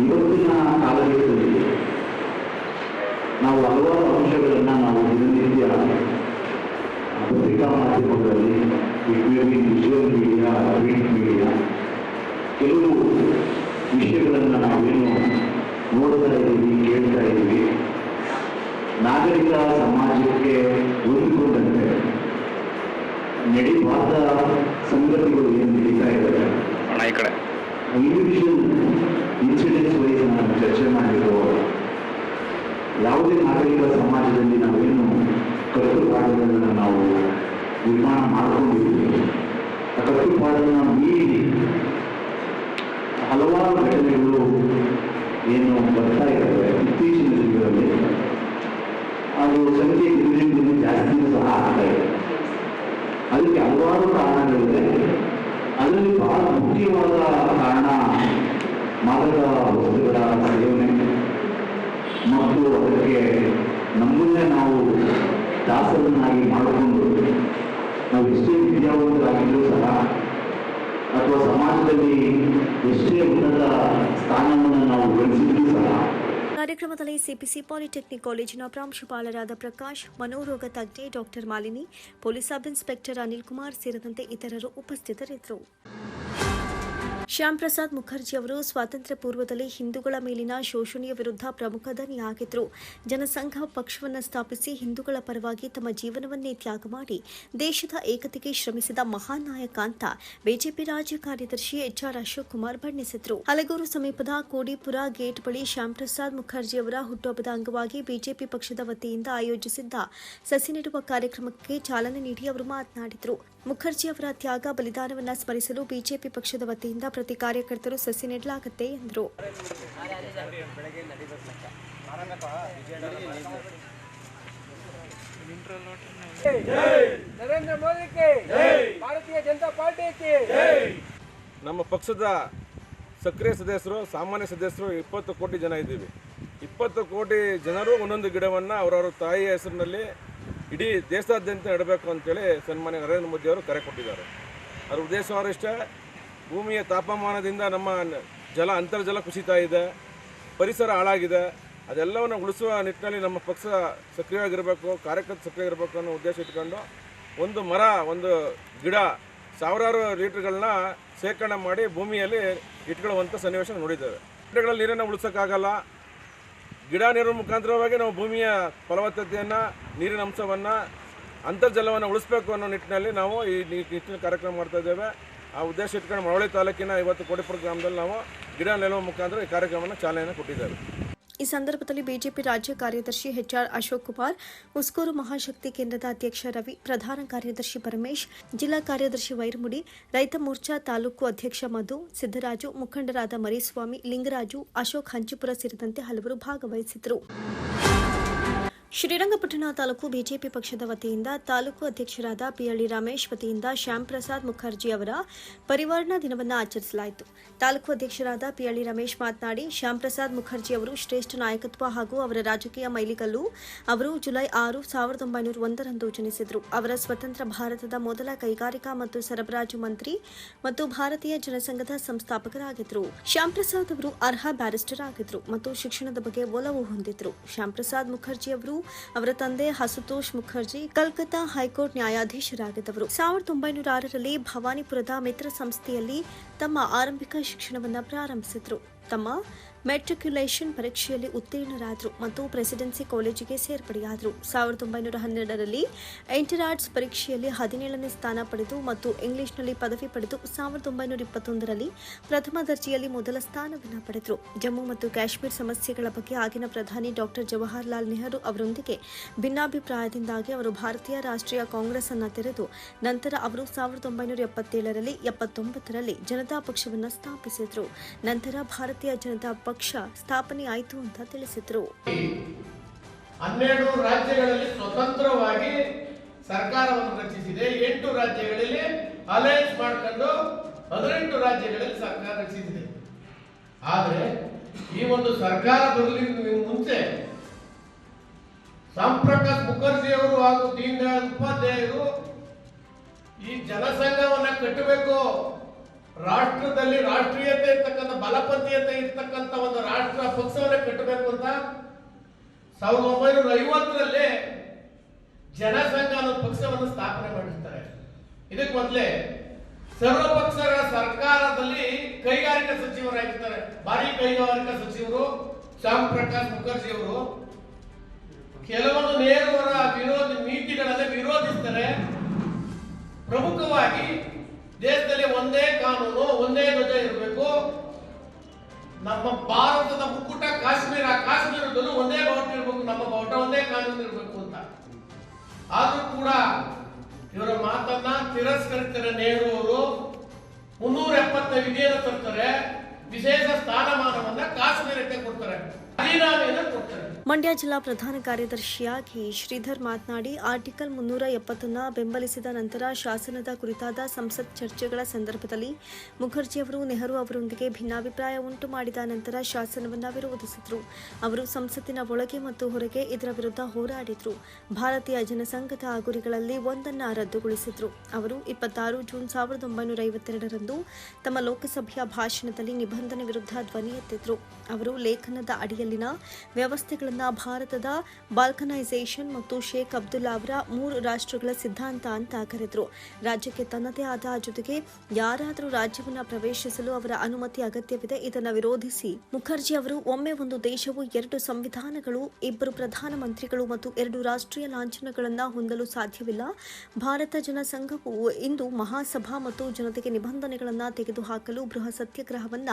ಇವತ್ತಿನ ಕಾಲಘಟ್ಟದಲ್ಲಿ ನಾವು ಹಲವಾರು ಅಂಶಗಳನ್ನು ನಾವು ದಿನನಿತ್ಯ ಪತ್ರಿಕಾ ಮಾಧ್ಯಮಗಳಲ್ಲಿ ವಿಜುವಲ್ ಮೀಡಿಯಾ ಪ್ರಿಂಟ್ ಮೀಡಿಯಾ ಕೆಲವು ವಿಷಯಗಳನ್ನು ನಾವೇನು ನೋಡ್ತಾ ಇದ್ದೀವಿ ಕೇಳ್ತಾ ಇದ್ದೀವಿ. ನಾಗರಿಕ ಸಮಾಜಕ್ಕೆ ಹೊಂದಿಕೊಂಡಂತೆ ನಡೆಯುವಾದ ಸಂಗತಿಗಳು ಏನು ನಡೀತಾ ಇದ್ದಾರೆ ಇಂಡಿವಿಜುವಲ್ ಇನ್ಸಿಡೆಂಟ್ಸ್ ವೈಸ್ ನಾನು ಚರ್ಚೆ ಮಾಡಿರೋ ಯಾವುದೇ ನಾಗರಿಕ ಸಮಾಜದಲ್ಲಿ ನಾವೇನು ಕಟ್ಟುಪಾಡುಗಳನ್ನು ನಾವು ನಿರ್ಮಾಣ ಮಾಡ್ಕೊಂಡಿದ್ದೀವಿ, ಆ ಕಟ್ಟುಪಾಡನ್ನು ಮೀರಿ ಹಲವಾರು ಘಟನೆಗಳು ಏನು ಬರ್ತಾ ಇರ್ತವೆ ಇತ್ತೀಚಿನ ದಿನಗಳಲ್ಲಿ. ಅದು ಸಂಖ್ಯೆ ದಿನದಿಂದ ದಿನ ಜಾಸ್ತಿನೂ ಸಹ ಆಗ್ತಾ ಇದೆ. ಅದಕ್ಕೆ ಹಲವಾರು ಕಾರಣಗಳಿದೆ ಅದರಲ್ಲಿ ಬಹಳ ಮುಖ್ಯವಾದ ಕಾರಣ ಮಾದಕ ವಸ್ತುಗಳ ಸೇವನೆ ಮತ್ತು ಅದಕ್ಕೆ ನಮ್ಮನ್ನೇ ನಾವು ದಾಸರನ್ನಾಗಿ ಮಾಡಿಕೊಂಡು ನಾವು ಎಷ್ಟೇ ವಿದ್ಯಾವಂತರಾಗಿದ್ದರೂ ಸಹ ಅಥವಾ ಸಮಾಜದಲ್ಲಿ ಎಷ್ಟೇ ಉನ್ನತ ಸ್ಥಾನವನ್ನು ನಾವು ಗಳಿಸಿದ್ರೂ ಸಹ ಕಾರ್ಯಕ್ರಮದಲ್ಲಿ ಸಿಪಿಸಿ ಪಾಲಿಟೆಕ್ನಿಕ್ ಕಾಲೇಜಿನ ಪ್ರಾಂಶುಪಾಲರಾದ ಪ್ರಕಾಶ್, ಮನೋರೋಗ ತಜ್ಞೆ doctor Malini, police sub inspector Anil Kumar ಸೇರಿದಂತೆ ಇತರರು ಉಪಸ್ಥಿತರಿದ್ದರು. ಶ್ಯಾಮ್ ಪ್ರಸಾದ್ ಮುಖರ್ಜಿ ಅವರು ಸ್ವಾತಂತ್ರ್ಯ ಪೂರ್ವದಲ್ಲಿ ಹಿಂದೂಗಳ ಮೇಲಿನ ಶೋಷಣೆಯ ವಿರುದ್ಧ ಪ್ರಮುಖ ದನಿಯಾಗಿದ್ದರು ಜನಸಂಘ ಪಕ್ಷವನ್ನು ಸ್ಥಾಪಿಸಿ ಹಿಂದೂಗಳ ಪರವಾಗಿ ತಮ್ಮ ಜೀವನವನ್ನೇ ತ್ಯಾಗ ಮಾಡಿ ದೇಶದ ಏಕತೆಗೆ ಶ್ರಮಿಸಿದ ಮಹಾನ್ ನಾಯಕ ಅಂತ ಬಿಜೆಪಿ ರಾಜ್ಯ ಕಾರ್ಯದರ್ಶಿ ಎಚ್ಆರ್ ಅಶೋಕ್ ಕುಮಾರ್ ಬಣ್ಣಿಸಿದರು. ಹಲಗೂರು ಸಮೀಪದ ಕೋಡಿಪುರ ಗೇಟ್ ಬಳಿ ಶ್ಯಾಮ್ ಪ್ರಸಾದ್ ಮುಖರ್ಜಿ ಅವರ ಹುಟ್ಟುಹಬ್ಬದ ಅಂಗವಾಗಿ ಬಿಜೆಪಿ ಪಕ್ಷದ ವತಿಯಿಂದ ಆಯೋಜಿಸಿದ್ದ ಸಸಿ ನೆಡುವ ಕಾರ್ಯಕ್ರಮಕ್ಕೆ ಚಾಲನೆ ನೀಡಿ ಅವರು ಮಾತನಾಡಿದರು. ಮುಖರ್ಜಿ ಅವರ ತ್ಯಾಗ ಬಲಿದಾನವನ್ನು ಸ್ಮರಿಸಲು ಬಿಜೆಪಿ ಪಕ್ಷದ ವತಿಯಿಂದ ಪ್ರತಿ ಕಾರ್ಯಕರ್ತರು ಸಸಿ ನೀಡಲಾಗುತ್ತೆ ಎಂದರು. ನಮ್ಮ ಪಕ್ಷದ ಸಕ್ರಿಯ ಸದಸ್ಯರು ಸಾಮಾನ್ಯ ಸದಸ್ಯರು ಇಪ್ಪತ್ತು ಕೋಟಿ ಜನ ಇದ್ದೀವಿ. ಇಪ್ಪತ್ತು ಕೋಟಿ ಜನರು ಒಂದೊಂದು ಗಿಡವನ್ನು ಅವರವರ ತಾಯಿಯ ಹೆಸರಿನಲ್ಲಿ ಇಡೀ ದೇಶಾದ್ಯಂತ ನೆಡಬೇಕು ಅಂತೇಳಿ ಸನ್ಮಾನ್ಯ ನರೇಂದ್ರ ಮೋದಿ ಅವರು ಕರೆ ಕೊಟ್ಟಿದ್ದಾರೆ. ಅದರ ಉದ್ದೇಶವಾರಿಷ್ಟೇ, ಭೂಮಿಯ ತಾಪಮಾನದಿಂದ ನಮ್ಮ ಜಲ, ಅಂತರ್ಜಲ ಕುಸಿತಾ ಇದೆ, ಪರಿಸರ ಹಾಳಾಗಿದೆ, ಅದೆಲ್ಲವನ್ನು ಉಳಿಸುವ ನಿಟ್ಟಿನಲ್ಲಿ ನಮ್ಮ ಪಕ್ಷ ಸಕ್ರಿಯವಾಗಿರಬೇಕು, ಕಾರ್ಯಕರ್ತ ಸಕ್ರಿಯವಾಗಿರಬೇಕು ಅನ್ನೋ ಉದ್ದೇಶ ಇಟ್ಕೊಂಡು ಒಂದು ಮರ, ಒಂದು ಗಿಡ ಸಾವಿರಾರು ಲೀಟ್ರ್ಗಳನ್ನ ಶೇಖರಣೆ ಮಾಡಿ ಭೂಮಿಯಲ್ಲಿ ಇಟ್ಕೊಳ್ಳುವಂಥ ಸನ್ನಿವೇಶ ನೋಡಿದ್ದೇವೆ. ಗಿಡಗಳಲ್ಲಿ ನೀರನ್ನು ಉಳಿಸೋಕ್ಕಾಗಲ್ಲ ಗಿಡ ನೀರಿನ ಮುಖಾಂತರವಾಗಿ ನಾವು ಭೂಮಿಯ ಫಲವತ್ತತೆಯನ್ನು, ನೀರಿನ ಅಂಶವನ್ನು, ಅಂತರ್ಜಲವನ್ನು ಉಳಿಸಬೇಕು ಅನ್ನೋ ನಿಟ್ಟಿನಲ್ಲಿ ನಾವು ಈ ನಿಟ್ಟಿನ ಕಾರ್ಯಕ್ರಮ ಮಾಡ್ತಾ ಇದ್ದೇವೆ. ಆ ಉದ್ದೇಶ ಇಟ್ಕೊಂಡು ಮಳವಳ್ಳಿ ತಾಲೂಕಿನ ಇವತ್ತು ಕೋಡಿಪುರ ಗ್ರಾಮದಲ್ಲಿ ನಾವು ಗಿಡ ನೆಲುವ ಮುಖಾಂತರ ಈ ಕಾರ್ಯಕ್ರಮವನ್ನು ಚಾಲನೆಯನ್ನು ಕೊಟ್ಟಿದ್ದೇವೆ. ಈ ಸಂದರ್ಭದಲ್ಲಿ ಬಿಜೆಪಿ ರಾಜ್ಯ ಕಾರ್ಯದರ್ಶಿ ಎಚ್ಆರ್ ಅಶೋಕ್ ಕುಮಾರ್ ಉಸ್ಕೂರು ಮಹಾಶಕ್ತಿ ಕೇಂದ್ರದ ಅಧ್ಯಕ್ಷ ರವಿ, ಪ್ರಧಾನ ಕಾರ್ಯದರ್ಶಿ ಪರಮೇಶ್, ಜಿಲ್ಲಾ ಕಾರ್ಯದರ್ಶಿ ವೈರಮುಡಿ, ರೈತ ಮೋರ್ಚಾ ತಾಲೂಕು ಅಧ್ಯಕ್ಷ ಮಧು, ಸಿದ್ದರಾಜು, ಮುಖಂಡರಾದ ಮರಿಸ್ವಾಮಿ, ಲಿಂಗರಾಜು, ಅಶೋಕ್ ಹಂಚಿಪುರ ಸೇರಿದಂತೆ ಹಲವರು ಭಾಗವಹಿಸಿದ್ದರು. ಶ್ರೀರಂಗಪಟ್ಟಣ ತಾಲೂಕು ಬಿಜೆಪಿ ಪಕ್ಷದ ವತಿಯಿಂದ ತಾಲೂಕು ಅಧ್ಯಕ್ಷರಾದ ಪಿಹಳ್ಳಿ ರಮೇಶ್ ವತಿಯಿಂದ ಶ್ಯಾಮ್ ಪ್ರಸಾದ್ ಮುಖರ್ಜಿ ಅವರ ಪರಿವರ್ಣ ದಿನವನ್ನು ಆಚರಿಸಲಾಯಿತು. ತಾಲೂಕು ಅಧ್ಯಕ್ಷರಾದ ಪಿಹಳ್ಳಿ ರಮೇಶ್ ಮಾತನಾಡಿ ಶ್ಯಾಮ್ ಪ್ರಸಾದ್ ಮುಖರ್ಜಿ ಅವರು ಶ್ರೇಷ್ಠ ನಾಯಕತ್ವ ಹಾಗೂ ಅವರ ರಾಜಕೀಯ ಮೈಲಿಗಲ್ಲು ಅವರು ಜುಲೈ ಆರು, ಸಾವಿರದ ಒಂಬೈನೂರ ಒಂದರಂದು ಜನಿಸಿದರು. ಅವರ ಸ್ವತಂತ್ರ ಭಾರತದ ಮೊದಲ ಕೈಗಾರಿಕಾ ಮತ್ತು ಸರಬರಾಜು ಮಂತ್ರಿ ಮತ್ತು ಭಾರತೀಯ ಜನಸಂಘದ ಸಂಸ್ಥಾಪಕರಾಗಿದ್ದರು ಶ್ಯಾಮ್ ಪ್ರಸಾದ್ ಅವರು ಅರ್ಹ ಬ್ಯಾರಿಸ್ಟರ್ ಆಗಿದ್ದರು ಮತ್ತು ಶಿಕ್ಷಣದ ಬಗ್ಗೆ ಒಲವು ಹೊಂದಿದ್ದರು ಶ್ಯಾಮ್ ಪ್ರಸಾದ್ ಮುಖರ್ಜಿ ಅವರು ಅವರ ತಂದೆ ಹಸುತೋಷ್ ಮುಖರ್ಜಿ, ಕಲ್ಕತ್ತಾ ಹೈಕೋರ್ಟ್ ನ್ಯಾಯಾಧೀಶರಾಗಿದ್ದವರು. ಸಾವಿರದ ಒಂಬೈನೂರ ಆರರಲ್ಲಿ ಭವಾನಿಪುರದ ಮಿತ್ರ ಸಂಸ್ಥೆಯಲ್ಲಿ ತಮ್ಮ ಆರಂಭಿಕ ಶಿಕ್ಷಣವನ್ನು ಪ್ರಾರಂಭಿಸಿದ್ರು. ತಮ್ಮ ಮೆಟ್ರಿಕ್ಯುಲೇಷನ್ ಪರೀಕ್ಷೆಯಲ್ಲಿ ಉತ್ತೀರ್ಣರಾದರು ಮತ್ತು ಪ್ರೆಸಿಡೆನ್ಸಿ ಕಾಲೇಜಿಗೆ ಸೇರ್ಪಡೆಯಾದರು. ಸಾವಿರದ ಒಂಬೈನೂರ ಹನ್ನೆರಡರಲ್ಲಿ ಎಂಟರಾರ್ಡ್ಸ್ ಪರೀಕ್ಷೆಯಲ್ಲಿ ಹದಿನೇಳನೇ ಸ್ಥಾನ ಪಡೆದು ಮತ್ತು ಇಂಗ್ಲಿಷ್ನಲ್ಲಿ ಪದವಿ ಪಡೆದು ಸಾವಿರದ ಒಂಬೈನೂರ ಇಪ್ಪತ್ತೊಂದರಲ್ಲಿ ಪ್ರಥಮ ದರ್ಜೆಯಲ್ಲಿ ಮೊದಲ ಸ್ಥಾನವನ್ನು ಪಡೆದರು. ಜಮ್ಮು ಮತ್ತು ಕಾಶ್ಮೀರ ಸಮಸ್ಯೆಗಳ ಬಗ್ಗೆ ಆಗಿನ ಪ್ರಧಾನಿ ಡಾಕ್ಟರ್ ಜವಾಹರ್ಲಾಲ್ ನೆಹರು ಅವರೊಂದಿಗೆ ಭಿನ್ನಾಭಿಪ್ರಾಯದಿಂದಾಗಿ ಅವರು ಭಾರತೀಯ ರಾಷ್ಟ್ರೀಯ ಕಾಂಗ್ರೆಸ್ ಅನ್ನು ತೆರೆದು ನಂತರ ಅವರು ಸಾವಿರದ ಒಂಬೈನೂರ ಎಪ್ಪತ್ತೇಳರಲ್ಲಿ ಎಪ್ಪತ್ತೊಂಬತ್ತರಲ್ಲಿ ಜನತಾ ಪಕ್ಷವನ್ನು ಸ್ಥಾಪಿಸಿದರು. ನಂತರ ಭಾರತೀಯ ಜನತಾ ಸ್ಥಾಪನೆಯಾಯಿತು ಅಂತ ತಿಳಿಸಿದರು. ಹನ್ನೆರಡು ರಾಜ್ಯಗಳಲ್ಲಿ ಸ್ವತಂತ್ರವಾಗಿ ಸರ್ಕಾರವನ್ನು ರಚಿಸಿದೆ. ಎಂಟು ರಾಜ್ಯಗಳಲ್ಲಿ ಅಲಯನ್ಸ್ ಮಾಡಿಕೊಂಡು ಹದಿನೆಂಟು ರಾಜ್ಯಗಳಲ್ಲಿ ಸರ್ಕಾರ ರಚಿಸಿದೆ. ಆದರೆ ಈ ಒಂದು ಸರ್ಕಾರ ಬರಲಿಕ್ಕೆ ಮುಂಚೆ ಸಾಂಪ್ರಕಾಶ್ ಮುಖರ್ಜಿ ಅವರು ಹಾಗೂ ದೀನ್ ದಯಾಳ್ ಉಪಾಧ್ಯಾಯರು ಈ ಜನಸಂಘವನ್ನ ಕಟ್ಟಬೇಕು. ರಾಷ್ಟ್ರದಲ್ಲಿ ರಾಷ್ಟ್ರೀಯತೆ ಇರ್ತಕ್ಕಂಥ ಬಲಪಂಥೀಯತೆ ಇರ್ತಕ್ಕಂಥ ಒಂದು ರಾಷ್ಟ್ರ ಪಕ್ಷವನ್ನೇ ಕಟ್ಟಬೇಕು ಅಂತ ಸಾವಿರದ ಒಂಬೈನೂರ ಐವತ್ತರಲ್ಲಿ ಜನಸಂಘ ಅನ್ನೋ ಪಕ್ಷವನ್ನು ಸ್ಥಾಪನೆ ಮಾಡಿರ್ತಾರೆ. ಇದಕ್ಕೆ ಮೊದಲೇ ಸರ್ವಪಕ್ಷಗಳ ಸರ್ಕಾರದಲ್ಲಿ ಕೈಗಾರಿಕಾ ಸಚಿವರಾಗಿರ್ತಾರೆ. ಭಾರಿ ಕೈಗಾರಿಕಾ ಸಚಿವರು ಶ್ಯಾಮ್ ಪ್ರಕಾಶ್ ಮುಖರ್ಜಿ ಅವರು ಕೆಲವೊಂದು ನೇರವರ ವಿರೋಧಿ ನೀತಿಗಳಲ್ಲಿ ವಿರೋಧಿಸ್ತಾರೆ. ಪ್ರಮುಖವಾಗಿ ದೇಶದಲ್ಲಿ ಒಂದೇ ಕಾನೂನು, ಒಂದೇ ಧ್ವಜ ಇರಬೇಕು. ನಮ್ಮ ಭಾರತದ ಮುಕ್ಕುಟ ಕಾಶ್ಮೀರ, ಕಾಶ್ಮೀರದಲ್ಲೂ ಒಂದೇ ಬಾವುಟ ಇರಬೇಕು, ನಮ್ಮ ಬಾವುಟ ಒಂದೇ ಕಾನೂನು ಇರಬೇಕು ಅಂತ. ಆದ್ರೂ ಕೂಡ ಇವರ ಮಾತನ್ನ ತಿರಸ್ಕರಿಸ್ತಾರೆ ನೆಹರು ಅವರು ಮುನ್ನೂರ ಎಪ್ಪತ್ತೈದು ವಿಧಿಯನ್ನು ತರ್ತಾರೆ, ವಿಶೇಷ ಸ್ಥಾನಮಾನವನ್ನ ಕಾಶ್ಮೀರಕ್ಕೆ ಕೊಡ್ತಾರೆ. ಮಂಡ್ಯ ಜಿಲ್ಲಾ ಪ್ರಧಾನ ಕಾರ್ಯದರ್ಶಿಯಾಗಿ ಶ್ರೀಧರ್ ಮಾತನಾಡಿ, ಆರ್ಟಿಕಲ್ ಮುನ್ನೂರ ಎಪ್ಪತ್ತನ್ನ ಬೆಂಬಲಿಸಿದ ನಂತರ ಶಾಸನದ ಕುರಿತಾದ ಸಂಸತ್ ಚರ್ಚೆಗಳ ಸಂದರ್ಭದಲ್ಲಿ ಮುಖರ್ಜಿ ಅವರು, ನೆಹರು ಅವರೊಂದಿಗೆ ಭಿನ್ನಾಭಿಪ್ರಾಯ ಉಂಟು ಮಾಡಿದ ನಂತರ ಶಾಸನವನ್ನು ವಿರೋಧಿಸಿದರು. ಅವರು ಸಂಸತ್ತಿನ ಒಳಗೆ ಮತ್ತು ಹೊರಗೆ ಇದರ ವಿರುದ್ಧ ಹೋರಾಡಿದರು. ಭಾರತೀಯ ಜನಸಂಘದ ಗುರಿಗಳಲ್ಲಿ ಒಂದನ್ನು ರದ್ದುಗೊಳಿಸಿದರು. ಅವರು ಇಪ್ಪತ್ತಾರು ಜೂನ್ ಸಾವಿರದ ಒಂಬೈನೂರ ಐವತ್ತೆರಡರಂದು ತಮ್ಮ ಲೋಕಸಭೆಯ ಭಾಷಣದಲ್ಲಿ ನಿಬಂಧನೆ ವಿರುದ್ಧ ಧ್ವನಿ ಎತ್ತಿದ್ರು. ಅವರು ಲೇಖನದ ಅಡಿಯಲ್ಲಿನ ವ್ಯವಸ್ಥೆಗಳನ್ನು ಭಾರತದ ಬಾಲ್ಕನೈಸೇಷನ್ ಮತ್ತು ಶೇಖ್ ಅಬ್ದುಲ್ಲಾ ಅವರ ಮೂರು ರಾಷ್ಟ್ರಗಳ ಸಿದ್ಧಾಂತ ಅಂತ ಕರೆದ್ರು. ರಾಜ್ಯಕ್ಕೆ ತನ್ನದೇ ಆದ ಜೊತೆಗೆ ಯಾರಾದರೂ ರಾಜ್ಯವನ್ನು ಪ್ರವೇಶಿಸಲು ಅವರ ಅನುಮತಿ ಅಗತ್ಯವಿದೆ, ಇದನ್ನು ವಿರೋಧಿಸಿ ಮುಖರ್ಜಿ ಅವರು ಒಮ್ಮೆ ಒಂದು ದೇಶವು ಎರಡು ಸಂವಿಧಾನಗಳು, ಇಬ್ಬರು ಪ್ರಧಾನಮಂತ್ರಿಗಳು ಮತ್ತು ಎರಡು ರಾಷ್ಟ್ರೀಯ ಲಾಂಛನಗಳನ್ನು ಹೊಂದಲು ಸಾಧ್ಯವಿಲ್ಲ. ಭಾರತ ಜನಸಂಘವು ಇಂದು ಮಹಾಸಭಾ ಮತ್ತು ಜನತೆಗೆ ನಿಬಂಧನೆಗಳನ್ನು ತೆಗೆದುಹಾಕಲು ಬೃಹತ್ ಸತ್ಯಾಗ್ರಹವನ್ನ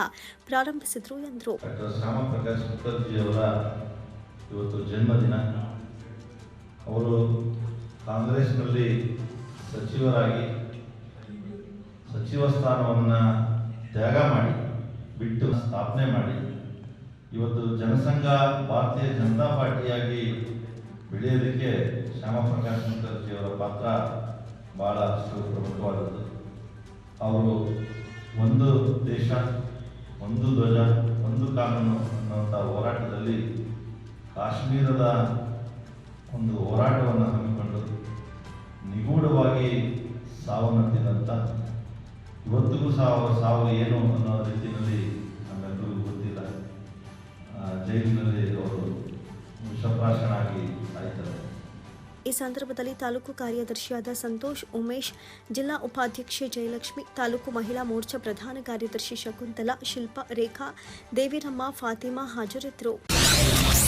ಪ್ರಾರಂಭಿಸಿದರು ಎಂದರು. ಮುಖರ್ಜಿಯವರ ಇವತ್ತು ಜನ್ಮದಿನ. ಅವರು ಕಾಂಗ್ರೆಸ್ನಲ್ಲಿ ಸಚಿವರಾಗಿ ಸಚಿವ ಸ್ಥಾನವನ್ನು ತ್ಯಾಗ ಮಾಡಿ, ಬಿಟ್ಟು ಸ್ಥಾಪನೆ ಮಾಡಿ, ಇವತ್ತು ಜನಸಂಘ ಭಾರತೀಯ ಜನತಾ ಪಾರ್ಟಿಯಾಗಿ ಬೆಳೆಯೋದಕ್ಕೆ ಶ್ಯಾಮಪ್ರಕಾಶ್ ಮುಖರ್ಜಿಯವರ ಪಾತ್ರ ಬಹಳ ಪ್ರಮುಖವಾದದ್ದು. ಅವರು ಒಂದು ದೇಶ, ಒಂದು ಧ್ವಜ, ಒಂದು ಕಾನೂನು ಅನ್ನುವಂಥ ಹೋರಾಟದಲ್ಲಿ ಕಾಶ್ಮೀರದ ಒಂದು ಹೋರಾಟವನ್ನು ಹಮ್ಮಿಕೊಂಡು ನಿಗೂಢವಾಗಿ ಸಾವನ್ನಪ್ಪಿದಂಥ ಇವತ್ತಿಗೂ ಅವರ ಸಾವು ಏನು ಅನ್ನೋ ರೀತಿಯಲ್ಲಿ ನಮ್ಮೆಲ್ಲರಿಗೂ ಗೊತ್ತಿಲ್ಲ. ಜೈಲಿನಲ್ಲಿ ಅವರು ವಿಷಪ್ರಾಶನಾಗಿ ಸಾಯ್ತಾರೆ ಈ ಸಂದರ್ಭದಲ್ಲಿ ತಾಲೂಕು ಕಾರ್ಯದರ್ಶಿಯಾದ ಸಂತೋಷ್, ಉಮೇಶ್, ಜಿಲ್ಲಾ ಉಪಾಧ್ಯಕ್ಷೆ ಜಯಲಕ್ಷ್ಮಿ, ತಾಲೂಕು ಮಹಿಳಾ ಮೋರ್ಚಾ ಪ್ರಧಾನ ಕಾರ್ಯದರ್ಶಿ ಶಕುಂತಲಾ, ಶಿಲ್ಪಾ, ರೇಖಾ, ದೇವಿರಮ್ಮ, ಫಾತಿಮಾ ಹಾಜರಿದ್ದರು.